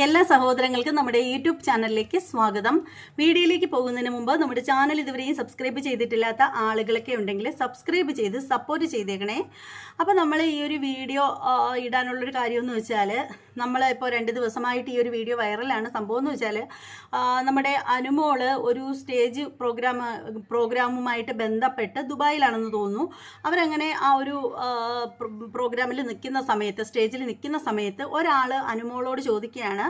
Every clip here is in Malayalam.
എല്ലാ സഹോദരങ്ങൾക്കും നമ്മുടെ യൂട്യൂബ് ചാനലിലേക്ക് സ്വാഗതം. വീഡിയോയിലേക്ക് പോകുന്നതിന് മുമ്പ് നമ്മുടെ ചാനൽ ഇതുവരെയും സബ്സ്ക്രൈബ് ചെയ്തിട്ടില്ലാത്ത ആളുകളൊക്കെ ഉണ്ടെങ്കിൽ സബ്സ്ക്രൈബ് ചെയ്ത് സപ്പോർട്ട് ചെയ്തേക്കണേ. അപ്പോൾ നമ്മൾ ഈ ഒരു വീഡിയോ ഇടാനുള്ളൊരു കാര്യമെന്ന് വെച്ചാൽ നമ്മൾ ഇപ്പോൾ രണ്ട് ദിവസമായിട്ട് ഈ ഒരു വീഡിയോ വൈറലാണ്. സംഭവം എന്ന് വെച്ചാൽ നമ്മുടെ അനുമോൾ ഒരു സ്റ്റേജ് പ്രോഗ്രാം പ്രോഗ്രാമുമായിട്ട് ബന്ധപ്പെട്ട് ദുബായിലാണെന്ന് തോന്നുന്നു. അവരങ്ങനെ ആ ഒരു പ്രോഗ്രാമിൽ നിൽക്കുന്ന സമയത്ത് സ്റ്റേജിൽ നിൽക്കുന്ന സമയത്ത് ഒരാൾ അനുമോളോട് ചോദിക്കുകയാണ്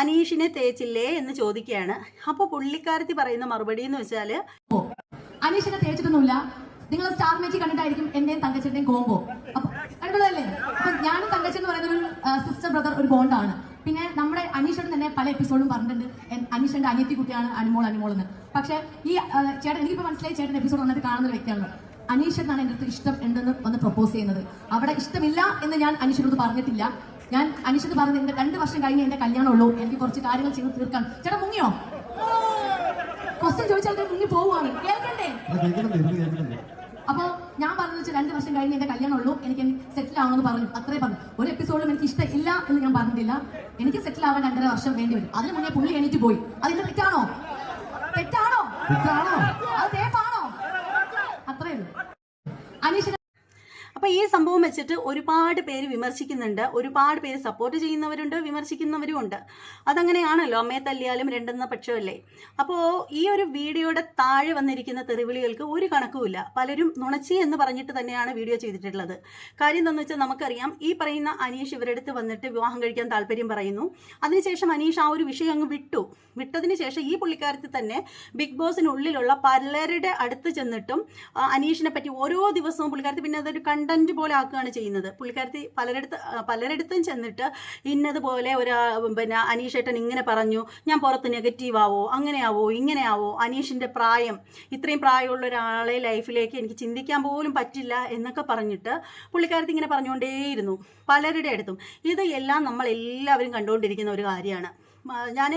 അനീഷിനെ തേച്ചില്ലേ എന്ന് ചോദിക്കുകയാണ്. അപ്പൊ പുള്ളിക്കാരത്തി പറയുന്ന മറുപടി എന്ന് വെച്ചാൽ അനീഷിനെ തേച്ചിട്ടൊന്നുമില്ല. നിങ്ങൾ സ്റ്റാർ മേച്ചി കണ്ടിട്ടായിരിക്കും എന്റെയും തങ്കച്ചന്റെയും കോമ്പോ കണ്ടതല്ലേ അപ്പൊ ഞാനും തങ്കച്ചൻ എന്ന് പറയുന്ന ഒരു സിസ്റ്റർ ബ്രദർ ഒരു ബോണ്ടാണ് പിന്നെ നമ്മുടെ അനീഷൻ തന്നെ പല എപ്പിസോഡും പറഞ്ഞിട്ടുണ്ട്. അനീഷന്റെ അനിയത്തി കുട്ടിയാണ് അനുമോൾ അനുമോൾ എന്ന്. പക്ഷെ ഈ ചേട്ടൻ എനിക്കിപ്പോ മനസ്സിലായി ചേട്ടൻ എപ്പിസോഡ് വന്നിട്ട് കാണുന്ന വ്യക്തിയാണ്. അനീഷ് എന്നാണ് എന്റെ അടുത്ത് ഇഷ്ടം ഉണ്ടെന്ന് വന്ന് പ്രപ്പോസ് ചെയ്യുന്നത്. അവിടെ ഇഷ്ടമില്ല എന്ന് ഞാൻ അനീഷിനോട് പറഞ്ഞിട്ടില്ല. ഞാൻ അനിഷത് പറഞ്ഞത് എന്റെ രണ്ട് വർഷം കഴിഞ്ഞ് എന്റെ കല്യാണം ഉള്ളൂ എനിക്ക് കുറച്ച് കാര്യങ്ങൾ ചെയ്ത് തീർക്കാൻ ചേട്ടാ മുങ്ങിയോ? ക്വസ്റ്റ്യൻ ചോദിച്ചാൽ മുങ്ങി പോവുകയാണ്. കേൾക്കണ്ടേ? അപ്പൊ ഞാൻ പറഞ്ഞു വെച്ചാൽ രണ്ട് വർഷം കഴിഞ്ഞ് എന്റെ കല്യാണം ഉള്ളൂ എനിക്ക് സെറ്റിൽ ആവണമെന്ന് പറഞ്ഞു. അത്രേ പറഞ്ഞു. ഒരു എപ്പിസോഡിലും എനിക്ക് ഇഷ്ടമില്ല എന്ന് ഞാൻ പറഞ്ഞിട്ടില്ല. എനിക്ക് സെറ്റിൽ ആവാൻ രണ്ടര വർഷം വേണ്ടി വരും. അതിന് മുന്നേ പുള്ളി എണീറ്റ് പോയി. അതിന്റെ തെറ്റാണോ? തെറ്റാണോ? തെറ്റാണോ? അത് തേപ്പാണോ? അത്രേ ഉള്ളൂ. അനീഷിന് അപ്പോൾ ഈ സംഭവം വെച്ചിട്ട് ഒരുപാട് പേര് വിമർശിക്കുന്നുണ്ട്. ഒരുപാട് പേര് സപ്പോർട്ട് ചെയ്യുന്നവരുണ്ട് വിമർശിക്കുന്നവരും ഉണ്ട്. അതങ്ങനെയാണല്ലോ അമ്മയെ തല്ലിയാലും രണ്ടെന്ന പക്ഷമല്ലേ? അപ്പോൾ ഈ ഒരു വീഡിയോയുടെ താഴെ വന്നിരിക്കുന്ന തെറിവിളികൾക്ക് ഒരു കണക്കുമില്ല. പലരും നുണച്ചി എന്ന് പറഞ്ഞിട്ട് തന്നെയാണ് വീഡിയോ ചെയ്തിട്ടുള്ളത്. കാര്യം എന്താണെന്ന് വെച്ചാൽ നമുക്കറിയാം ഈ പറയുന്ന അനീഷ് ഇവരെടുത്ത് വന്നിട്ട് വിവാഹം കഴിക്കാൻ താല്പര്യം പറയുന്നു. അതിനുശേഷം അനീഷ് ആ ഒരു വിഷയം അങ്ങ് വിട്ടു. വിട്ടതിന് ശേഷം ഈ പുള്ളിക്കാരത്തിൽ തന്നെ ബിഗ് ബോസിനുള്ളിലുള്ള പലരുടെ അടുത്ത് ചെന്നിട്ടും അനീഷിനെ പറ്റി ഓരോ ദിവസവും പുള്ളിക്കാരത്തിൽ പിന്നെ അതൊരു കണ്ടന്റ് പോലെ ആക്കുകയാണ് ചെയ്യുന്നത്. പുള്ളിക്കാരത്തി പലരിടത്ത് പലരിടത്തും ചെന്നിട്ട് ഇന്നതുപോലെ ഒരു പിന്നെ അനീഷേട്ടൻ ഇങ്ങനെ പറഞ്ഞു ഞാൻ പുറത്ത് നെഗറ്റീവ് ആവോ അങ്ങനെയാവോ ഇങ്ങനെയാവോ അനീഷിന്റെ പ്രായം ഇത്രയും പ്രായമുള്ള ഒരാളെ ലൈഫിലേക്ക് എനിക്ക് ചിന്തിക്കാൻ പോലും പറ്റില്ല എന്നൊക്കെ പറഞ്ഞിട്ട് പുള്ളിക്കാരത്തി ഇങ്ങനെ പറഞ്ഞുകൊണ്ടേയിരുന്നു പലരുടെ അടുത്തും. ഇത് എല്ലാം നമ്മൾ എല്ലാവരും കണ്ടുകൊണ്ടിരിക്കുന്ന ഒരു കാര്യമാണ്. ഞാൻ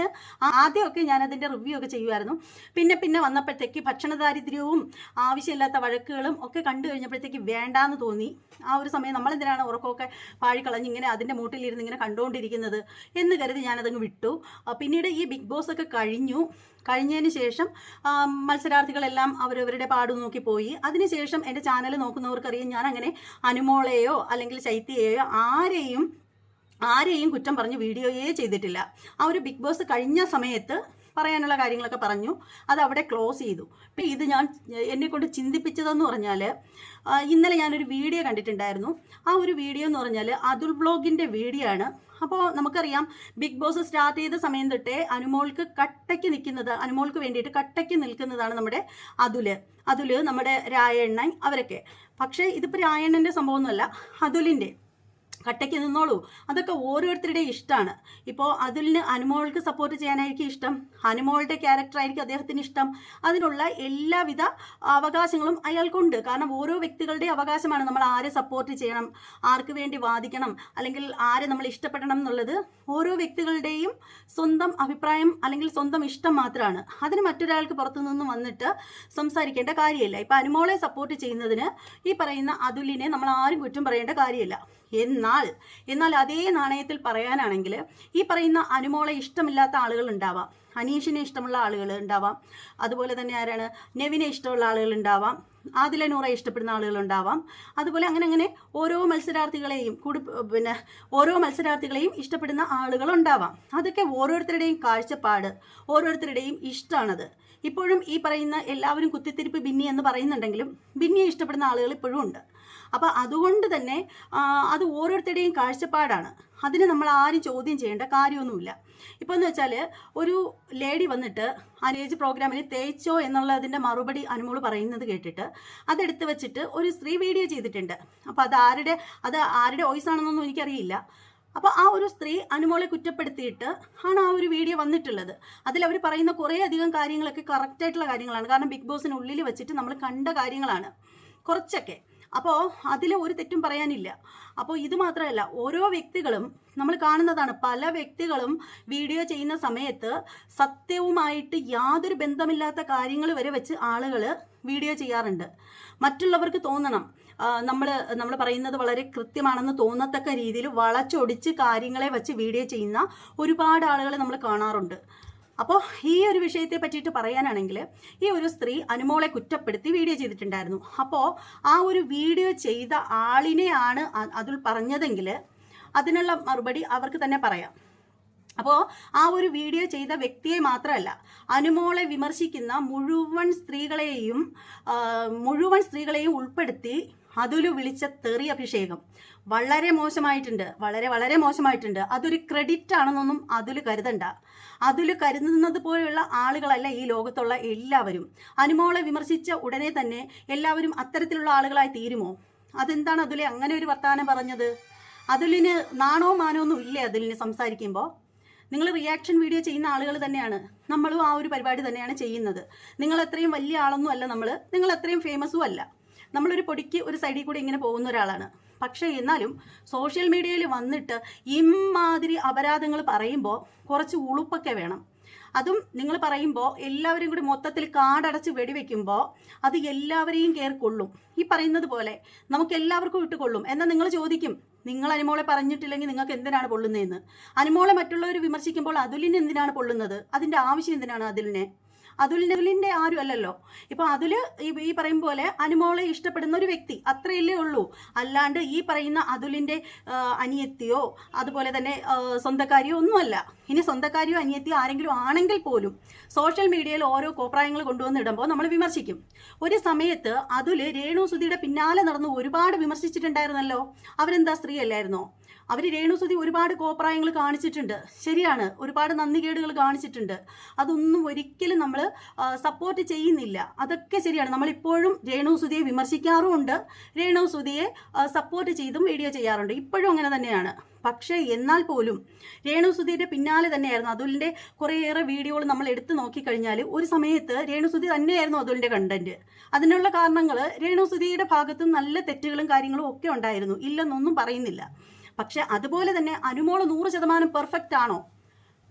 ആദ്യമൊക്കെ ഞാനതിന്റെ റിവ്യൂ ഒക്കെ ചെയ്യുമായിരുന്നു പിന്നെ പിന്നെ വന്നപ്പോഴത്തേക്ക് ഭക്ഷണ ദാരിദ്ര്യവും ആവശ്യമില്ലാത്ത വഴക്കുകളും ഒക്കെ കണ്ടു കഴിഞ്ഞപ്പോഴത്തേക്ക് വേണ്ടാന്ന് തോന്നി. ആ ഒരു സമയം നമ്മളെന്തിനാണ് ഉറക്കമൊക്കെ പാഴിക്കളഞ്ഞ് ഇങ്ങനെ അതിന്റെ മൂട്ടിലിരുന്ന് ഇങ്ങനെ കണ്ടുകൊണ്ടിരിക്കുന്നത് എന്ന് കരുതി ഞാനതങ്ങ് വിട്ടു. പിന്നീട് ഈ ബിഗ് ബോസ് ഒക്കെ കഴിഞ്ഞു. കഴിഞ്ഞതിന് ശേഷം മത്സരാർത്ഥികളെല്ലാം അവരവരുടെ പാട് നോക്കി പോയി. അതിനുശേഷം എന്റെ ചാനൽ നോക്കുന്നവർക്കറിയാം ഞാൻ അങ്ങനെ അനുമോളെയോ അല്ലെങ്കിൽ ശൈത്യയെയോ ആരെയും ആരെയും കുറ്റം പറഞ്ഞ് വീഡിയോയേ ചെയ്തിട്ടില്ല. ആ ഒരു ബിഗ് ബോസ് കഴിഞ്ഞ സമയത്ത് പറയാനുള്ള കാര്യങ്ങളൊക്കെ പറഞ്ഞു. അത് അവിടെ ക്ലോസ് ചെയ്തു. പിന്നെ ഇത് ഞാൻ എന്നെ കൊണ്ട് ചിന്തിപ്പിച്ചതെന്ന് പറഞ്ഞാൽ ഇന്നലെ ഞാനൊരു വീഡിയോ കണ്ടിട്ടുണ്ടായിരുന്നു. ആ ഒരു വീഡിയോ എന്ന് പറഞ്ഞാൽ അതുൽ വ്ളോഗിന്റെ വീഡിയോ ആണ്. അപ്പോൾ നമുക്കറിയാം ബിഗ് ബോസ് സ്റ്റാർട്ട് ചെയ്ത സമയം തൊട്ടേ അനുമോൾക്ക് കട്ടയ്ക്ക് നിൽക്കുന്നത് അനുമോൾക്ക് വേണ്ടിയിട്ട് കട്ടയ്ക്ക് നിൽക്കുന്നതാണ് നമ്മുടെ അതുൽ. അതുൽ നമ്മുടെ രായണ്ണൻ അവരൊക്കെ. പക്ഷേ ഇതിപ്പോൾ രായണ്ണന്റെ സംഭവമൊന്നുമല്ല അതുലിന്റെ കട്ടയ്ക്ക് നിന്നോളൂ. അതൊക്കെ ഓരോരുത്തരുടെയും ഇഷ്ടമാണ്. ഇപ്പോൾ അതിലിന് അനുമോൾക്ക് സപ്പോർട്ട് ചെയ്യാനായിരിക്കും ഇഷ്ടം. അനുമോളുടെ ക്യാരക്ടറായിരിക്കും അദ്ദേഹത്തിന് ഇഷ്ടം. അതിനുള്ള എല്ലാവിധ അവകാശങ്ങളും അയാൾക്കുണ്ട്. കാരണം ഓരോ വ്യക്തികളുടെ അവകാശമാണ് നമ്മൾ ആരെ സപ്പോർട്ട് ചെയ്യണം ആർക്ക് വേണ്ടി വാദിക്കണം അല്ലെങ്കിൽ ആരെ നമ്മൾ ഇഷ്ടപ്പെടണം എന്നുള്ളത് ഓരോ വ്യക്തികളുടെയും സ്വന്തം അഭിപ്രായം അല്ലെങ്കിൽ സ്വന്തം ഇഷ്ടം മാത്രമാണ്. അതിന് മറ്റൊരാൾക്ക് പുറത്തു നിന്ന് വന്നിട്ട് സംസാരിക്കേണ്ട കാര്യമില്ല. ഇപ്പം അനുമോളെ സപ്പോർട്ട് ചെയ്യുന്നതിന് ഈ പറയുന്ന അതുലിനെ നമ്മൾ ആരും കുറ്റം പറയേണ്ട കാര്യമില്ല. എന്നാൽ എന്നാൽ അതേ നാണയത്തിൽ പറയാനാണെങ്കിൽ ഈ പറയുന്ന അനുമോളെ ഇഷ്ടമില്ലാത്ത ആളുകൾ ഉണ്ടാവാം. അനീഷിനെ ഇഷ്ടമുള്ള ആളുകൾ ഉണ്ടാവാം. അതുപോലെ തന്നെ ആരാണ്? നെവിനെ ഇഷ്ടമുള്ള ആളുകൾ ഉണ്ടാവാം. ആദില നൂറെ ഇഷ്ടപ്പെടുന്ന ആളുകൾ ഉണ്ടാവാം. അതുപോലെ അങ്ങനെ അങ്ങനെ ഓരോ മത്സരാർത്ഥികളെയും കൂടി പിന്നെ ഓരോ മത്സരാർത്ഥികളെയും ഇഷ്ടപ്പെടുന്ന ആളുകൾ ഉണ്ടാവാം. അതൊക്കെ ഓരോരുത്തരുടെയും കാഴ്ചപ്പാട് ഓരോരുത്തരുടെയും ഇഷ്ടമാണത് ഇപ്പോഴും ഈ പറയുന്ന എല്ലാവരും കുത്തിത്തിരിപ്പ് ബിന്നി എന്ന് പറയുന്നുണ്ടെങ്കിലും ബിന്നിയെ ഇഷ്ടപ്പെടുന്ന ആളുകൾ ഇപ്പോഴും ഉണ്ട്. അപ്പോൾ അതുകൊണ്ട് തന്നെ അത് ഓരോരുത്തരുടെയും കാഴ്ചപ്പാടാണ്. അതിന് നമ്മൾ ആരും ചോദ്യം ചെയ്യേണ്ട കാര്യമൊന്നുമില്ല. ഇപ്പോൾ എന്ന് വെച്ചാൽ ഒരു ലേഡി വന്നിട്ട് സ്റ്റേജ് പ്രോഗ്രാമിൽ തേച്ചോ എന്നുള്ളതിന്റെ മറുപടി അനുമോൾ പറയുന്നത് കേട്ടിട്ട് അതെടുത്ത് വെച്ചിട്ട് ഒരു സ്ത്രീ വീഡിയോ ചെയ്തിട്ടുണ്ട്. അപ്പോൾ അത് ആരുടെ അത് ആരുടെ വോയിസ് ആണെന്നൊന്നും എനിക്കറിയില്ല. അപ്പോൾ ആ ഒരു സ്ത്രീ അനുമോളെ കുറ്റപ്പെടുത്തിയിട്ട് ആണ് ആ ഒരു വീഡിയോ വന്നിട്ടുള്ളത്. അതിൽ അവർ പറയുന്ന കുറേ അധികം കാര്യങ്ങളൊക്കെ കറക്റ്റായിട്ടുള്ള കാര്യങ്ങളാണ്. കാരണം ബിഗ് ബോസിനുള്ളിൽ വെച്ചിട്ട് നമ്മൾ കണ്ട കാര്യങ്ങളാണ്. കുറച്ചൊക്കെ. അപ്പോൾ അതിൽ ഒരു തെറ്റും പറയാനില്ല. അപ്പോൾ ഇത് മാത്രമല്ല ഓരോ വ്യക്തികളും നമ്മൾ കാണുന്നതാണ് പല വ്യക്തികളും വീഡിയോ ചെയ്യുന്ന സമയത്ത് സത്യവുമായിട്ട് യാതൊരു ബന്ധമില്ലാത്ത കാര്യങ്ങൾ വരെ വെച്ച് ആളുകൾ വീഡിയോ ചെയ്യാറുണ്ട്. മറ്റുള്ളവർക്ക് തോന്നണം. നമ്മൾ നമ്മൾ പറയുന്നത് വളരെ കൃത്യമാണെന്ന് തോന്നത്തക്ക രീതിയിൽ വളച്ചൊടിച്ച് കാര്യങ്ങളെ വെച്ച് വീഡിയോ ചെയ്യുന്ന ഒരുപാട് ആളുകളെ നമ്മൾ കാണാറുണ്ട്. അപ്പോൾ ഈ ഒരു വിഷയത്തെ പറ്റിയിട്ട് പറയാനാണെങ്കിൽ ഈ ഒരു സ്ത്രീ അനുമോളെ കുറ്റപ്പെടുത്തി വീഡിയോ ചെയ്തിട്ടുണ്ടായിരുന്നു. അപ്പോൾ ആ ഒരു വീഡിയോ ചെയ്ത ആളിനെയാണ് അതിൽ പറഞ്ഞതെങ്കിൽ അതിനുള്ള മറുപടി അവർക്ക് തന്നെ പറയാം. അപ്പോൾ ആ ഒരു വീഡിയോ ചെയ്ത വ്യക്തിയെ മാത്രമല്ല അനുമോളെ വിമർശിക്കുന്ന മുഴുവൻ സ്ത്രീകളെയും മുഴുവൻ സ്ത്രീകളെയും ഉൾപ്പെടുത്തി അതിലു വിളിച്ച തെറി അഭിഷേകം. വളരെ മോശമായിട്ടുണ്ട്. വളരെ വളരെ മോശമായിട്ടുണ്ട്. അതൊരു ക്രെഡിറ്റ് ആണെന്നൊന്നും അതിൽ കരുതണ്ട. അതിൽ കരുതുന്നത് പോലെയുള്ള ആളുകളല്ല ഈ ലോകത്തുള്ള എല്ലാവരും. അനുമോളെ വിമർശിച്ച ഉടനെ തന്നെ എല്ലാവരും അത്തരത്തിലുള്ള ആളുകളായി തീരുമോ? അതെന്താണ് അതിലെ അങ്ങനെ ഒരു വർത്തമാനം പറഞ്ഞത്? അതിലിന് നാണോ മാനോ ഒന്നും ഇല്ലേ അതിലിന് സംസാരിക്കുമ്പോൾ നിങ്ങൾ റിയാക്ഷൻ വീഡിയോ ചെയ്യുന്ന ആളുകൾ തന്നെയാണ്. നമ്മളും ആ ഒരു പരിപാടി തന്നെയാണ് ചെയ്യുന്നത്. നിങ്ങൾ അത്രയും വലിയ ആളൊന്നും അല്ല നമ്മൾ നിങ്ങൾ അത്രയും ഫേമസും അല്ല. നമ്മളൊരു പൊടിക്ക് ഒരു സൈഡിൽ കൂടി ഇങ്ങനെ പോകുന്ന ഒരാളാണ്. പക്ഷേ എന്നാലും സോഷ്യൽ മീഡിയയിൽ വന്നിട്ട് ഇമാതിരി അപരാധങ്ങൾ പറയുമ്പോൾ കുറച്ച് ഉളുപ്പൊക്കെ വേണം. അതും നിങ്ങൾ പറയുമ്പോൾ എല്ലാവരും കൂടി മൊത്തത്തിൽ കാടടച്ച് വെടിവെക്കുമ്പോൾ അത് എല്ലാവരെയും കയറി കൊള്ളും. ഈ പറയുന്നത് പോലെ നമുക്ക് എല്ലാവർക്കും ഇട്ട് കൊള്ളും. എന്നാൽ നിങ്ങൾ ചോദിക്കും നിങ്ങൾ അനുമോളെ പറഞ്ഞിട്ടില്ലെങ്കിൽ നിങ്ങൾക്ക് എന്തിനാണ് പൊള്ളുന്നതെന്ന് അനുമോളെ മറ്റുള്ളവർ വിമർശിക്കുമ്പോൾ അതുലിന് എന്തിനാണ് പൊള്ളുന്നത് അതിന്റെ ആവശ്യം എന്തിനാണ് അതിലിനെ? അതുലിന്റെ ആരും അല്ലല്ലോ. ഇപ്പൊ അതിൽ ഈ പറയും പോലെ അനുമോളെ ഇഷ്ടപ്പെടുന്ന ഒരു വ്യക്തി അത്രയല്ലേ ഉള്ളൂ. അല്ലാണ്ട് ഈ പറയുന്ന അതുലിന്റെ അനിയത്തിയോ അതുപോലെ തന്നെ സ്വന്തക്കാരിയോ ഒന്നുമല്ല. ഇനി സ്വന്തക്കാരിയോ അനിയത്തിയോ ആരെങ്കിലും ആണെങ്കിൽ പോലും സോഷ്യൽ മീഡിയയിൽ ഓരോ കോപ്രായങ്ങൾ കൊണ്ടുവന്ന് ഇടുമ്പോൾ നമ്മൾ വിമർശിക്കും. ഒരു സമയത്ത് അതുൽ രേണു സുധിയുടെ പിന്നാലെ നടന്ന് ഒരുപാട് വിമർശിച്ചിട്ടുണ്ടായിരുന്നല്ലോ. അവരെന്താ സ്ത്രീ അല്ലായിരുന്നോ? അവർ രേണുസുതി ഒരുപാട് കോപ്രായങ്ങൾ കാണിച്ചിട്ടുണ്ട്. ശരിയാണ് ഒരുപാട് നന്ദികേടുകൾ കാണിച്ചിട്ടുണ്ട്. അതൊന്നും ഒരിക്കലും നമ്മൾ സപ്പോർട്ട് ചെയ്യുന്നില്ല. അതൊക്കെ ശരിയാണ്. നമ്മളിപ്പോഴും രേണു സുധിയെ വിമർശിക്കാറുമുണ്ട്. രേണു സുധിയെ സപ്പോർട്ട് ചെയ്തും വീഡിയോ ചെയ്യാറുണ്ട്. ഇപ്പോഴും അങ്ങനെ തന്നെയാണ്. പക്ഷേ എന്നാൽ പോലും രേണു സുധിയുടെ പിന്നാലെ തന്നെയായിരുന്നു അതുലിന്റെ കുറേയേറെ വീഡിയോകൾ നമ്മൾ എടുത്തു നോക്കിക്കഴിഞ്ഞാൽ ഒരു സമയത്ത് രേണു സുധി തന്നെയായിരുന്നു അതുലിന്റെ കണ്ടന്റ് അതിനുള്ള കാരണങ്ങൾ രേണു സുധിയുടെ ഭാഗത്തും നല്ല തെറ്റുകളും കാര്യങ്ങളും ഒക്കെ ഉണ്ടായിരുന്നു. ഇല്ലെന്നൊന്നും പറയുന്നില്ല. പക്ഷെ അതുപോലെ തന്നെ അനുമോൾ നൂറ് ശതമാനം പെർഫെക്റ്റ് ആണോ?